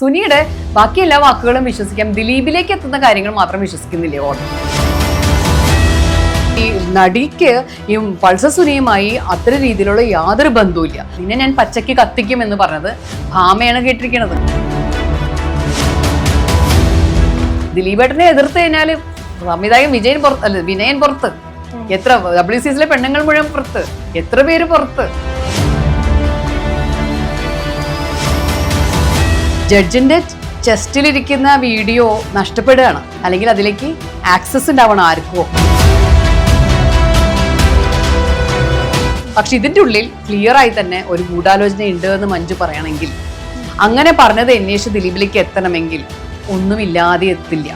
സുനിയുടെ ബാക്കി എല്ലാ വാക്കുകളും വിശ്വസിക്കാം. ദിലീപിലേക്ക് എത്തുന്ന കാര്യങ്ങൾ മാത്രം വിശ്വസിക്കുന്നില്ലേ ഓർഡർ ഈ നടിക്ക് ഈ പൾസ സുനിയുമായി അത്ര രീതിയിലുള്ള യാതൊരു ബന്ധവുമില്ല. നിന്നെ ഞാൻ പച്ചയ്ക്ക് കത്തിക്കും എന്ന് പറഞ്ഞത് ഭാമയാണ് കേട്ടിരിക്കുന്നത് ദിലീപേട്ടനെ എതിർത്ത് കഴിഞ്ഞാൽ സംവിധായകൻ വിജയൻ പുറത്ത് അല്ല വിനയൻ പുറത്ത്. എത്ര ഡബ്ല്യു സി പെണ്ണുങ്ങൾ മുഴുവൻ പുറത്ത്. എത്ര പേര് പുറത്ത്. ജഡ്ജിന്റെ ചെസ്റ്റിലിരിക്കുന്ന വീഡിയോ നഷ്ടപ്പെടുകയാണ്. അല്ലെങ്കിൽ അതിലേക്ക് ആക്സസ് ഉണ്ടാവണം ആർക്കോ. പക്ഷെ ഇതിന്റെ ഉള്ളിൽ ക്ലിയർ ആയി തന്നെ ഒരു ഗൂഢാലോചന ഉണ്ട് എന്ന് മഞ്ജു പറയണമെങ്കിൽ അങ്ങനെ പറഞ്ഞത് അന്വേഷിച്ച് ദിലീപിലേക്ക് എത്തണമെങ്കിൽ ഒന്നുമില്ലാതെ എത്തില്ല.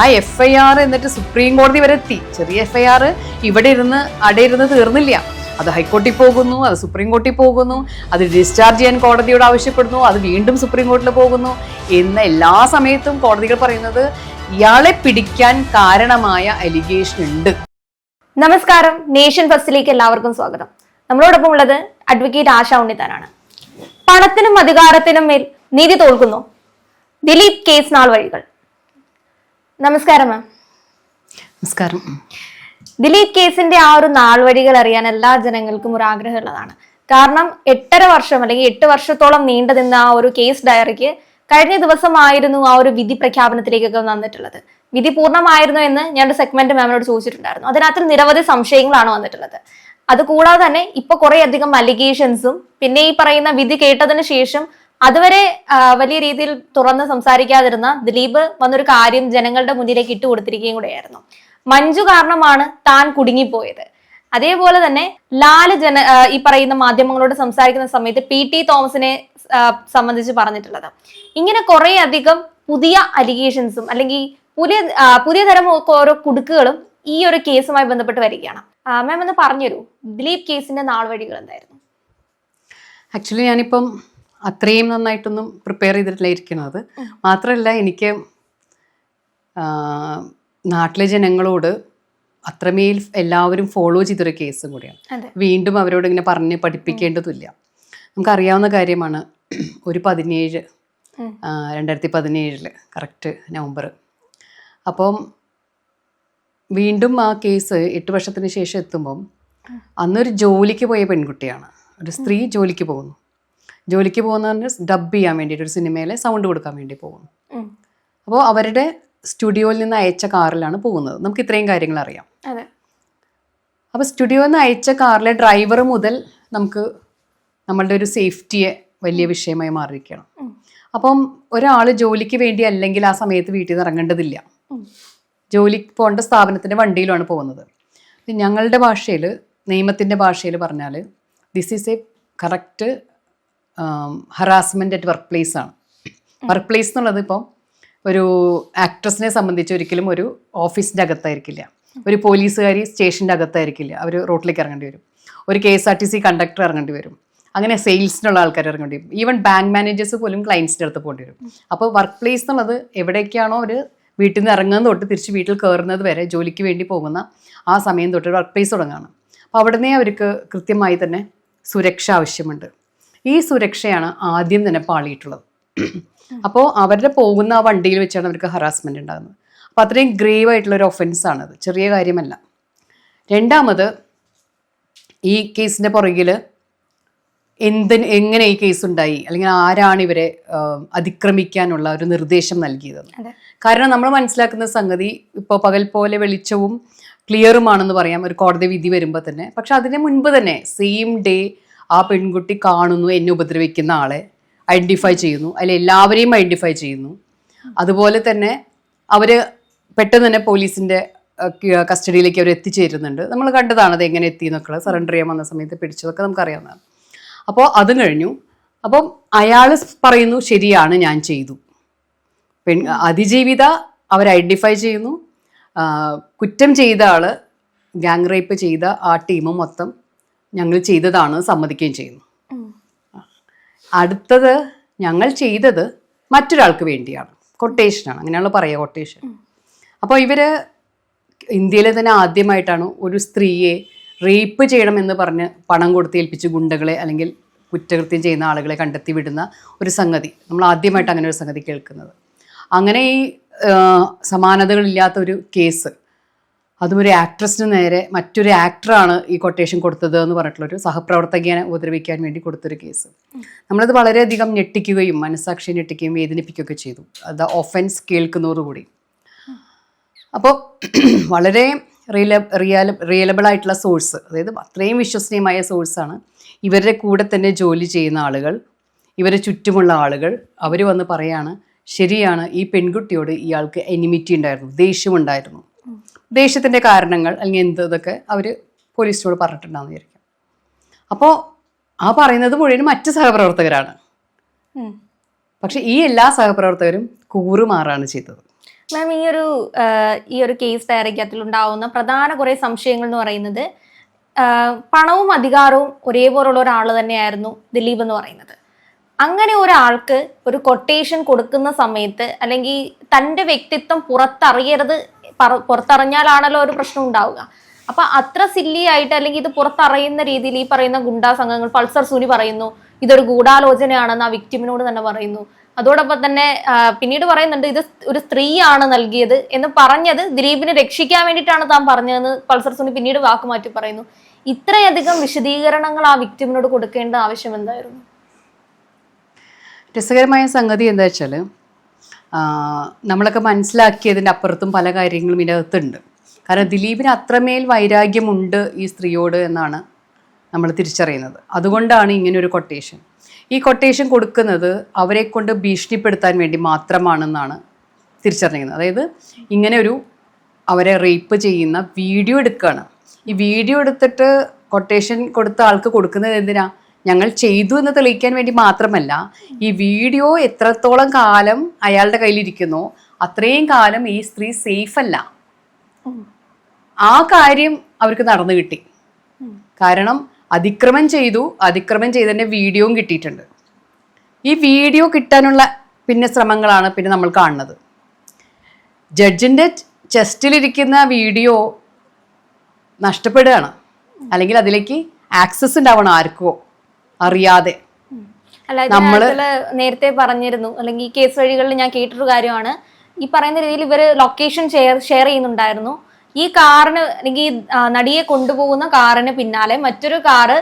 ആ എഫ് ഐ ആർ എന്നിട്ട് സുപ്രീം കോടതി വരെ എത്തി. ചെറിയ എഫ് ഐ ആർ ഇവിടെ ഇരുന്ന് അടയിരുന്ന് തീർന്നില്ല. അത് ഹൈക്കോടതി പോകുന്നു അത് സുപ്രീം കോടതി പോകുന്നു അത് ഡിസ്ചാർജ് ചെയ്യാൻ കോടതിയോട് ആവശ്യപ്പെടുന്നു അത് വീണ്ടും സുപ്രീം കോടതിയിൽ പോകുന്നു. എന്ന എല്ലാ സമയത്തും കോടതികൾ പറയുന്നത് ഇയാളെ പിടിക്കാൻ കാരണമായ അലിഗേഷൻ ഉണ്ട്. നമസ്കാരം. നേഷൻ ഫസ്റ്റിലേക്ക് എല്ലാവർക്കും സ്വാഗതം. നമ്മളോടൊപ്പം ഉള്ളത് അഡ്വക്കേറ്റ് ആശ ഉണ്ണിത്താനാണ്. പണത്തിനും അധികാരത്തിനും മേൽ നീതി തോൽക്കുന്നു. ദിലീപ് കേസ് നാൾ വഴികൾ. നമസ്കാരം മാം നമസ്കാരം. ദിലീപ് കേസിന്റെ ആ ഒരു നാൾ വഴികൾ അറിയാൻ എല്ലാ ജനങ്ങൾക്കും ഒരു ആഗ്രഹമുള്ളതാണ്. കാരണം എട്ടര വർഷം അല്ലെങ്കിൽ എട്ട് വർഷത്തോളം നീണ്ടു നിന്ന ആ ഒരു കേസ് ഡയറിക്ക് കഴിഞ്ഞ ദിവസമായിരുന്നു ആ ഒരു വിധി പ്രഖ്യാപനത്തിലേക്കൊക്കെ വന്നിട്ടുള്ളത്. വിധി പൂർണമായിരുന്നു എന്ന് ഞാൻ ഒരു സെഗ്മെന്റ് മാമിനോട് ചോദിച്ചിട്ടുണ്ടായിരുന്നു. അതിനകത്ത് നിരവധി സംശയങ്ങളാണ് വന്നിട്ടുള്ളത്. അതുകൂടാതെ തന്നെ ഇപ്പൊ കുറെ അധികം അലിഗേഷൻസും പിന്നെ ഈ പറയുന്ന വിധി കേട്ടതിന് ശേഷം അതുവരെ വലിയ രീതിയിൽ തുറന്ന് സംസാരിക്കാതിരുന്ന ദിലീപ് വന്നൊരു കാര്യം ജനങ്ങളുടെ മുന്നിലേക്ക് ഇട്ടുകൊടുത്തിരിക്കുകയും കൂടെയായിരുന്നു. മഞ്ജു കാരണമാണ് താൻ കുടുങ്ങിപ്പോയത്. അതേപോലെ തന്നെ ലാൽ ജന ഈ പറയുന്ന മാധ്യമങ്ങളോട് സംസാരിക്കുന്ന സമയത്ത് പി ടി തോമസിനെ സംബന്ധിച്ച് പറഞ്ഞിട്ടുള്ളത്. ഇങ്ങനെ കുറെ അധികം പുതിയ അലിഗേഷൻസും അല്ലെങ്കിൽ പുതിയ പുതിയ തരം ഓരോ കുടുക്കുകളും ഈ ഒരു കേസുമായി ബന്ധപ്പെട്ട് വരികയാണ്. മാം ഒന്ന് പറഞ്ഞുതരൂ. ദിലീപ് കേസിന്റെ നാൾ വഴികൾ എന്തായിരുന്നു? ആക്ച്വലി ഞാനിപ്പം അത്രയും നന്നായിട്ടൊന്നും പ്രിപ്പയർ ചെയ്തിട്ടില്ല ഇരിക്കുന്നത്. മാത്രമല്ല എനിക്ക് നാട്ടിലെ ജനങ്ങളോട് അത്രമേൽ എല്ലാവരും ഫോളോ ചെയ്തൊരു കേസും കൂടിയാണ്. വീണ്ടും അവരോട് ഇങ്ങനെ പറഞ്ഞ് പഠിപ്പിക്കേണ്ടതില്ല നമുക്കറിയാവുന്ന കാര്യമാണ് ഒരു പതിനേഴ് രണ്ടായിരത്തി പതിനേഴിൽ കറക്റ്റ് നവംബർ. അപ്പം വീണ്ടും ആ കേസ് എട്ട് വർഷത്തിന് ശേഷം എത്തുമ്പം അന്നൊരു ജോലിക്ക് പോയ പെൺകുട്ടിയാണ്. ഒരു സ്ത്രീ ജോലിക്ക് പോകുന്നു. ജോലിക്ക് പോകുന്നതിന് ഡബ് ചെയ്യാൻ വേണ്ടിയിട്ട് ഒരു സിനിമയിലെ സൗണ്ട് കൊടുക്കാൻ വേണ്ടി പോകുന്നു. അപ്പോൾ അവരുടെ സ്റ്റുഡിയോയിൽ നിന്ന് അയച്ച കാറിലാണ് പോകുന്നത്. നമുക്ക് ഇത്രയും കാര്യങ്ങൾ അറിയാം. അതെ. അപ്പോൾ സ്റ്റുഡിയോയിൽ നിന്ന് അയച്ച കാറിലെ ഡ്രൈവർ മുതൽ നമുക്ക് നമ്മളുടെ ഒരു സേഫ്റ്റിയെ വലിയ വിഷയമായി മാറിയിരിക്കണം അപ്പം ഒരാൾ ജോലിക്ക് വേണ്ടി അല്ലെങ്കിൽ ആ സമയത്ത് വീട്ടിൽ നിന്ന് ഇറങ്ങേണ്ടതില്ല. ജോലിക്ക് പോകേണ്ട സ്ഥാപനത്തിന്റെ വണ്ടിയിലാണ് പോകുന്നത്. ഞങ്ങളുടെ ഭാഷയിൽ നിയമത്തിന്റെ ഭാഷയിൽ പറഞ്ഞാൽ this is a correct harassment at work place ആണ്. വർക്ക് പ്ലേസ് എന്നുള്ളത് ഇപ്പം ഒരു ആക്ട്രസിനെ സംബന്ധിച്ച് ഒരിക്കലും ഒരു ഓഫീസിന്റെ അകത്തായിരിക്കില്ല. ഒരു പോലീസുകാരി സ്റ്റേഷന്റെ അകത്തായിരിക്കില്ല. അവർ റോട്ടിലേക്ക് ഇറങ്ങേണ്ടി വരും. ഒരു K S R T C conductor ഇറങ്ങേണ്ടി വരും. അങ്ങനെ സെയിൽസിനുള്ള ആൾക്കാർ ഇറങ്ങേണ്ടി വരും. ഈവൻ ബാങ്ക് മാനേജേഴ്സ് പോലും ക്ലയൻസിന്റെ അടുത്ത് പോകേണ്ടി വരും. അപ്പോൾ വർക്ക് പ്ലേസ് എന്നുള്ളത് എവിടേക്കാണോ അവർ വീട്ടിൽ നിന്ന് ഇറങ്ങുന്നത് തൊട്ട് തിരിച്ച് വീട്ടിൽ കയറുന്നത് വരെ ജോലിക്ക് വേണ്ടി പോകുന്ന ആ സമയം തൊട്ട് വർക്ക് പ്ലേസ് തുടങ്ങുകയാണ് അപ്പോൾ അവിടുന്ന് അവർക്ക് കൃത്യമായി തന്നെ സുരക്ഷ ആവശ്യമുണ്ട്. ഈ സുരക്ഷയാണ് ആദ്യം തന്നെ പാളിയിട്ടുള്ളത്. അപ്പോൾ അവരുടെ പോകുന്ന ആ വണ്ടിയിൽ വെച്ചാണ് അവർക്ക് ഹറാസ്മെന്റ് ഉണ്ടാകുന്നത്. അപ്പോൾ അത്രയും ഗ്രേവ് ആയിട്ടുള്ള ഒരു ഒഫൻസ് ആണത് ചെറിയ കാര്യമല്ല. രണ്ടാമത് ഈ കേസിന്റെ പുറകിൽ എന്ത് എങ്ങനെ ഈ കേസ് ഉണ്ടായി? അല്ലെങ്കിൽ ആരാണ് ഇവരെ അതിക്രമിക്കാനുള്ള ഒരു നിർദ്ദേശം നൽകിയത്? കാരണം നമ്മൾ മനസ്സിലാക്കുന്ന സംഗതി ഇപ്പോൾ പകൽ പോലെ വെളിച്ചവും ക്ലിയറുമാണെന്ന് പറയാം. ഒരു കോടതി വിധി വരുമ്പോൾ തന്നെ. പക്ഷെ അതിന് മുൻപ് തന്നെ സെയിം ഡേ ആ പെൺകുട്ടി കാണുന്നു എന്നെ ഉപദ്രവിക്കുന്ന ആളെ. ഐഡന്റിഫൈ ചെയ്യുന്നു. അതിൽ എല്ലാവരെയും ഐഡന്റിഫൈ ചെയ്യുന്നു. അതുപോലെ തന്നെ അവർ പെട്ടെന്ന് തന്നെ പോലീസിന്റെ കസ്റ്റഡിയിലേക്ക് അവർ എത്തിച്ചേരുന്നുണ്ട്. നമ്മൾ കണ്ടതാണ് അത് എങ്ങനെ എത്തി എന്നൊക്കെ സറണ്ടർ ചെയ്യാൻ വന്ന സമയത്ത് പിടിച്ചതൊക്കെ നമുക്കറിയാവുന്നതാണ്. അപ്പോൾ അതും കഴിഞ്ഞു. അപ്പം അയാൾ പറയുന്നു ശരിയാണ് ഞാൻ ചെയ്തു. പെൺ അതിജീവിത അവർ ഐഡന്റിഫൈ ചെയ്യുന്നു. കുറ്റം ചെയ്ത ആൾ ഗാങ് റേപ്പ് ചെയ്ത ആ ടീം മൊത്തം ഞങ്ങൾ ചെയ്തതാണ് സമ്മതിക്കുകയും ചെയ്യുന്നു. അടുത്തത് ഞങ്ങൾ ചെയ്തത് മറ്റൊരാൾക്ക് വേണ്ടിയാണ്. കൊട്ടേഷനാണ് അങ്ങനെയാണല്ലോ പറയുക കൊട്ടേഷൻ അപ്പോൾ ഇവർ ഇന്ത്യയിലെ തന്നെ ആദ്യമായിട്ടാണ് ഒരു സ്ത്രീയെ റേപ്പ് ചെയ്യണമെന്ന് പറഞ്ഞ് പണം കൊടുത്ത് ഏൽപ്പിച്ച് ഗുണ്ടകളെ അല്ലെങ്കിൽ കുറ്റകൃത്യം ചെയ്യുന്ന ആളുകളെ കണ്ടെത്തി വിടുന്ന ഒരു സംഗതി. നമ്മൾ ആദ്യമായിട്ട് അങ്ങനെ ഒരു സംഗതി കേൾക്കുന്നത്. അങ്ങനെ ഈ സമാനതകളില്ലാത്ത ഒരു കേസ് അതും ഒരു ആക്ട്രസിന് നേരെ മറ്റൊരു ആക്ടറാണ് ഈ കൊട്ടേഷൻ കൊടുത്തത് എന്ന് പറഞ്ഞിട്ടുള്ളൊരു സഹപ്രവർത്തകനെ ഉപദ്രവിക്കാൻ വേണ്ടി കൊടുത്തൊരു കേസ് നമ്മളത് വളരെയധികം ഞെട്ടിക്കുകയും മനസ്സാക്ഷി ഞെട്ടിക്കുകയും വേദനിപ്പിക്കുകയൊക്കെ ചെയ്തു. അത് ഒഫൻസ് കേൾക്കുന്നതോടുകൂടി. അപ്പോൾ വളരെ റിയല റിയല റിയലബിൾ ആയിട്ടുള്ള സോഴ്സ് അതായത് അത്രയും വിശ്വസനീയമായ സോഴ്സാണ് ഇവരുടെ കൂടെ തന്നെ ജോലി ചെയ്യുന്ന ആളുകൾ ഇവരെ ചുറ്റുമുള്ള ആളുകൾ. അവർ വന്ന് പറയാണ് ശരിയാണ് ഈ പെൺകുട്ടിയോട് ഇയാൾക്ക് എനിമിറ്റി ഉണ്ടായിരുന്നു ദേഷ്യമുണ്ടായിരുന്നു. ദേഷ്യത്തിന്റെ കാരണങ്ങൾ അല്ലെങ്കിൽ എന്ത് ഇതൊക്കെ അവർ പോലീസിനോട് പറഞ്ഞിട്ടുണ്ടാകുന്ന വിചാരിക്കും. അപ്പോൾ ആ പറയുന്നത് മുഴുവൻ മറ്റ് സഹപ്രവർത്തകരാണ്. പക്ഷെ ഈ എല്ലാ സഹപ്രവർത്തകരും കൂറുമാറാണ് ചെയ്തത്. മാം ഈ ഒരു ഈ ഒരു കേസ് ഡയറിക്കകത്തിൽ ഉണ്ടാവുന്ന പ്രധാന കുറേ സംശയങ്ങൾ എന്ന് പറയുന്നത് പണവും അധികാരവും ഒരേപോലുള്ള ഒരാൾ തന്നെയായിരുന്നു ദിലീപ് എന്ന് പറയുന്നത്. അങ്ങനെ ഒരാൾക്ക് ഒരു കൊട്ടേഷൻ കൊടുക്കുന്ന സമയത്ത് അല്ലെങ്കിൽ തന്റെ വ്യക്തിത്വം പുറത്തറിയരുത് പറ- പുറത്തറിഞ്ഞാലാണല്ലോ ഒരു പ്രശ്നം ഉണ്ടാവുക. അപ്പൊ അത്ര സില്ലി ആയിട്ട് അല്ലെങ്കിൽ ഇത് പുറത്തറിയുന്ന രീതിയിൽ ഈ പറയുന്ന ഗുണ്ടാ സംഘങ്ങൾ പൾസർ സൂനി പറയുന്നു ഇതൊരു ഗൂഢാലോചനയാണെന്ന് ആ വിക്ടിമിനോട് തന്നെ പറയുന്നു. അതോടൊപ്പം തന്നെ പിന്നീട് പറയുന്നുണ്ട് ഇത് ഒരു സ്ത്രീയാണ് നൽകിയത് എന്ന് പറഞ്ഞത് ദിലീപിനെ രക്ഷിക്കാൻ വേണ്ടിയിട്ടാണ് താൻ പറഞ്ഞതെന്ന് പൾസർ സുനി പിന്നീട് വാക്ക് മാറ്റി പറയുന്നു. ഇത്രയധികം വിശദീകരണങ്ങൾ ആ വിക്ടിമിനോട് കൊടുക്കേണ്ട ആവശ്യം എന്തായിരുന്നു? രസകരമായ സംഗതി എന്താ വെച്ചാൽ നമ്മളൊക്കെ മനസ്സിലാക്കിയതിന്റെ അപ്പുറത്തും പല കാര്യങ്ങളും ഇതിനകത്തുണ്ട്. കാരണം ദിലീപിന് അത്രമേൽ വൈരാഗ്യമുണ്ട് ഈ സ്ത്രീയോട് എന്നാണ് നമ്മൾ തിരിച്ചറിയുന്നത്. അതുകൊണ്ടാണ് ഇങ്ങനൊരു കൊട്ടേഷൻ ഈ കൊട്ടേഷൻ കൊടുക്കുന്നത് അവരെ കൊണ്ട് ഭീഷണിപ്പെടുത്താൻ വേണ്ടി മാത്രമാണെന്നാണ് തിരിച്ചറിയുന്നത് അതായത് ഇങ്ങനെ ഒരു അവരെ റേപ്പ് ചെയ്യുന്ന വീഡിയോ എടുക്കുകയാണ് ഈ വീഡിയോ എടുത്തിട്ട് കൊട്ടേഷൻ കൊടുത്ത ആൾക്ക് കൊടുക്കുന്നത് എന്തിനാ? ഞങ്ങൾ ചെയ്തു എന്ന് തെളിയിക്കാൻ വേണ്ടി മാത്രമല്ല ഈ വീഡിയോ എത്രത്തോളം കാലം അയാളുടെ കയ്യിലിരിക്കുന്നു അത്രയും കാലം ഈ സ്ത്രീ സേഫ് അല്ല. ആ കാര്യം അവർക്ക് നടന്നു കിട്ടി. കാരണം അതിക്രമം ചെയ്തു അതിക്രമം ചെയ്തതിന്റെ വീഡിയോയും കിട്ടിയിട്ടുണ്ട്. ഈ വീഡിയോ കിട്ടാനുള്ള പിന്നെ ശ്രമങ്ങളാണ് പിന്നെ നമ്മൾ കാണുന്നത്. ജഡ്ജിന്റെ ചെസ്റ്റിലിരിക്കുന്ന വീഡിയോ നഷ്ടപ്പെടുകയാണ്. അല്ലെങ്കിൽ അതിലേക്ക് ആക്സസ് ഉണ്ടാവണം ആർക്കോ. അറിയാതെ. അല്ല ഇതിനകത്തുള്ള നേരത്തെ പറഞ്ഞിരുന്നു. അല്ലെങ്കിൽ ഈ കേസ് വഴികളിൽ ഞാൻ കേട്ടൊരു കാര്യമാണ്. ഈ പറയുന്ന രീതിയിൽ ഇവർ ലൊക്കേഷൻ ഷെയർ ഷെയർ ചെയ്യുന്നുണ്ടായിരുന്നു. ഈ കാറിന് അല്ലെങ്കിൽ ഈ, നടിയെ കൊണ്ടുപോകുന്ന കാറിന് പിന്നാലെ മറ്റൊരു കാറ്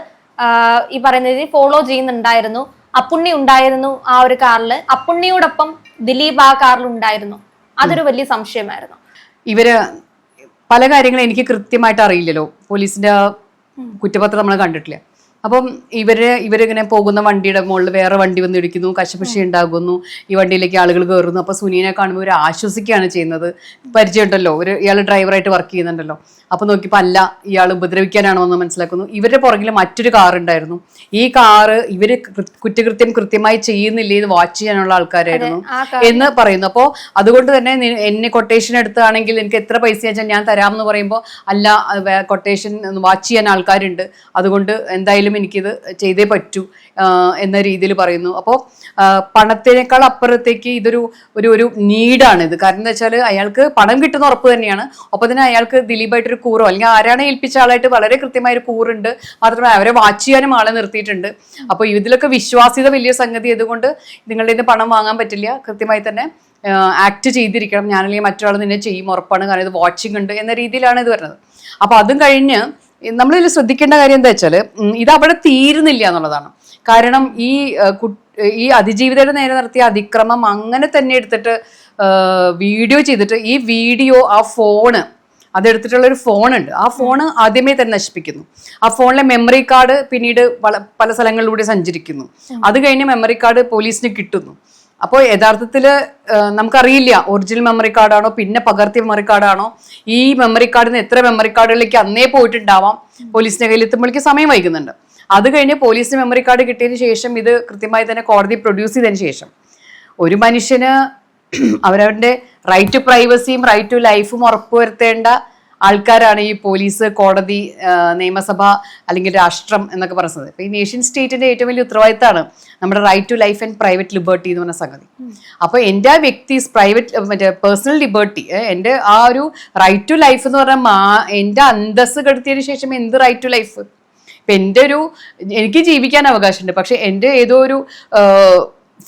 ഈ പറയുന്ന രീതിയിൽ ഫോളോ ചെയ്യുന്നുണ്ടായിരുന്നു. അപ്പുണ്ണി ഉണ്ടായിരുന്നു ആ ഒരു കാറിൽ അപ്പുണ്ണിയോടൊപ്പം ദിലീപ് ആ കാറിൽ ഉണ്ടായിരുന്നു. അതൊരു വലിയ സംശയമായിരുന്നു. ഇവർ പല കാര്യങ്ങളും എനിക്ക് കൃത്യമായിട്ട് അറിയില്ലല്ലോ. പോലീസിന്റെ കുറ്റപത്രം നമ്മൾ കണ്ടിട്ടില്ല. അപ്പം ഇവർ ഇവരിങ്ങനെ പോകുന്ന വണ്ടിയുടെ മുകളിൽ വേറെ വണ്ടി വന്ന് ഇടിക്കുന്നു കശപശി ഉണ്ടാകുന്നു ഈ വണ്ടിയിലേക്ക് ആളുകൾ കയറുന്നു. അപ്പൊ സുനീനെ കാണുമ്പോൾ ഒരു ആശ്വസിക്കുകയാണ് ചെയ്യുന്നത്. പരിചയമുണ്ടല്ലോ ഒരു ഇയാൾ ഡ്രൈവറായിട്ട് വർക്ക് ചെയ്യുന്നുണ്ടല്ലോ. അപ്പൊ നോക്കിയപ്പോൾ അല്ല ഇയാൾ ഉപദ്രവിക്കാനാണോ എന്ന് മനസ്സിലാക്കുന്നു. ഇവരുടെ പുറകിൽ മറ്റൊരു കാർ ഉണ്ടായിരുന്നു. ഈ കാറ് ഇവർ കുറ്റകൃത്യം കൃത്യമായി ചെയ്യുന്നില്ലേ ഇത് വാച്ച് ചെയ്യാനുള്ള ആൾക്കാരായിരുന്നു എന്ന് പറയുന്നു. അപ്പോൾ അതുകൊണ്ട് തന്നെ എന്നെ കൊട്ടേഷൻ എടുത്താണെങ്കിൽ എനിക്ക് എത്ര പൈസ വെച്ചാൽ ഞാൻ തരാമെന്ന് പറയുമ്പോൾ അല്ല കൊട്ടേഷൻ വാച്ച് ചെയ്യാൻ ആൾക്കാരുണ്ട്. അതുകൊണ്ട് എന്തായാലും എനിക്കിത് ചെയ്തേ പറ്റൂ എന്ന രീതിയിൽ പറയുന്നു. അപ്പോൾ പണത്തിനേക്കാൾ അപ്പുറത്തേക്ക് ഇതൊരു ഒരു ഒരു നീഡാണ് ഇത് കാരണം എന്താ വെച്ചാൽ അയാൾക്ക് പണം കിട്ടുന്ന ഉറപ്പ് തന്നെയാണ്. അപ്പോൾ തന്നെ അയാൾക്ക് ദിലീപായിട്ടൊരു കൂറോ അല്ലെങ്കിൽ ആരാണ് ഏൽപ്പിച്ച ആളായിട്ട് വളരെ കൃത്യമായ ഒരു കൂറുണ്ട്. മാത്രമല്ല അവരെ വാച്ച് ചെയ്യാനും ആളെ നിർത്തിയിട്ടുണ്ട്. അപ്പോൾ ഇതിലൊക്കെ വിശ്വാസ്യത വലിയ സംഗതി ആയതുകൊണ്ട് നിങ്ങളുടെ ഇന്ന് പണം വാങ്ങാൻ പറ്റില്ല. കൃത്യമായി തന്നെ ആക്ട് ചെയ്തിരിക്കണം. ഞാനല്ലെങ്കിൽ മറ്റൊരാൾ നിന്നെ ചെയ്യും. ഉറപ്പാണ്. കാരണം ഇത് വാച്ചിങ് ഉണ്ട് എന്ന രീതിയിലാണ് ഇത് വരുന്നത്. അപ്പോൾ അതും കഴിഞ്ഞ് നമ്മളിതിൽ ശ്രദ്ധിക്കേണ്ട കാര്യം എന്താ വെച്ചാൽ ഇത് അവിടെ തീരുന്നില്ല എന്നുള്ളതാണ്. കാരണം ഈ ഈ അതിജീവിതയുടെ നേരെ നടത്തിയ അതിക്രമം അങ്ങനെ തന്നെ എടുത്തിട്ട് വീഡിയോ ചെയ്തിട്ട് ഈ വീഡിയോ ആ ഫോണ് അതെടുത്തിട്ടുള്ള ഒരു ഫോണുണ്ട്. ആ ഫോൺ ആദ്യമേ തന്നെ നശിപ്പിക്കുന്നു. ആ ഫോണിലെ മെമ്മറി കാർഡ് പിന്നീട് വള- പല സ്ഥലങ്ങളിലൂടെ സഞ്ചരിക്കുന്നു. അത് കഴിഞ്ഞ് മെമ്മറി കാർഡ് പോലീസിന് കിട്ടുന്നു. അപ്പോൾ യഥാർത്ഥത്തിൽ നമുക്കറിയില്ല ഒറിജിനൽ മെമ്മറി കാർഡാണോ പിന്നെ പകർത്തിയ മെമ്മറി കാർഡാണോ ഈ മെമ്മറി കാർഡിൽ നിന്ന് എത്ര മെമ്മറി കാർഡുകളിലേക്ക് അന്നേ പോയിട്ടുണ്ടാവാം പോലീസിന്റെ കയ്യിൽ എത്തുമ്പോഴേക്ക് സമയം വൈകുന്നുണ്ട്. അത് കഴിഞ്ഞ് പോലീസിന് മെമ്മറി കാർഡ് കിട്ടിയതിന് ശേഷം ഇത് കൃത്യമായി തന്നെ കോടതി പ്രൊഡ്യൂസ് ചെയ്തതിന് ശേഷം. ഒരു മനുഷ്യന് അവരവരുടെ റൈറ്റ് ടു പ്രൈവസിയും റൈറ്റ് ടു ലൈഫും ഉറപ്പുവരുത്തേണ്ട ആൾക്കാരാണ് ഈ പോലീസ് കോടതി നിയമസഭ അല്ലെങ്കിൽ രാഷ്ട്രം എന്നൊക്കെ പറയുന്നത്. ഇപ്പൊ ഈ നേഷ്യൻ സ്റ്റേറ്റിന്റെ ഏറ്റവും വലിയ ഉത്തരവാദിത്തമാണ് നമ്മുടെ right to life and private liberty എന്ന് പറഞ്ഞ സംഗതി. അപ്പോൾ എന്റെ ആ വ്യക്തി പ്രൈവറ്റ് മറ്റേ പേഴ്സണൽ ലിബർട്ടി എന്റെ ആ ഒരു റൈറ്റ് ടു ലൈഫ് എന്ന് പറഞ്ഞാൽ മാ എന്റെ അന്തസ് കെടുത്തിയതിന് ശേഷം എന്ത് റൈറ്റ് ടു ലൈഫ് ഇപ്പം എന്റെ ഒരു എനിക്ക് ജീവിക്കാൻ അവകാശമുണ്ട്. പക്ഷെ എന്റെ ഏതോ ഒരു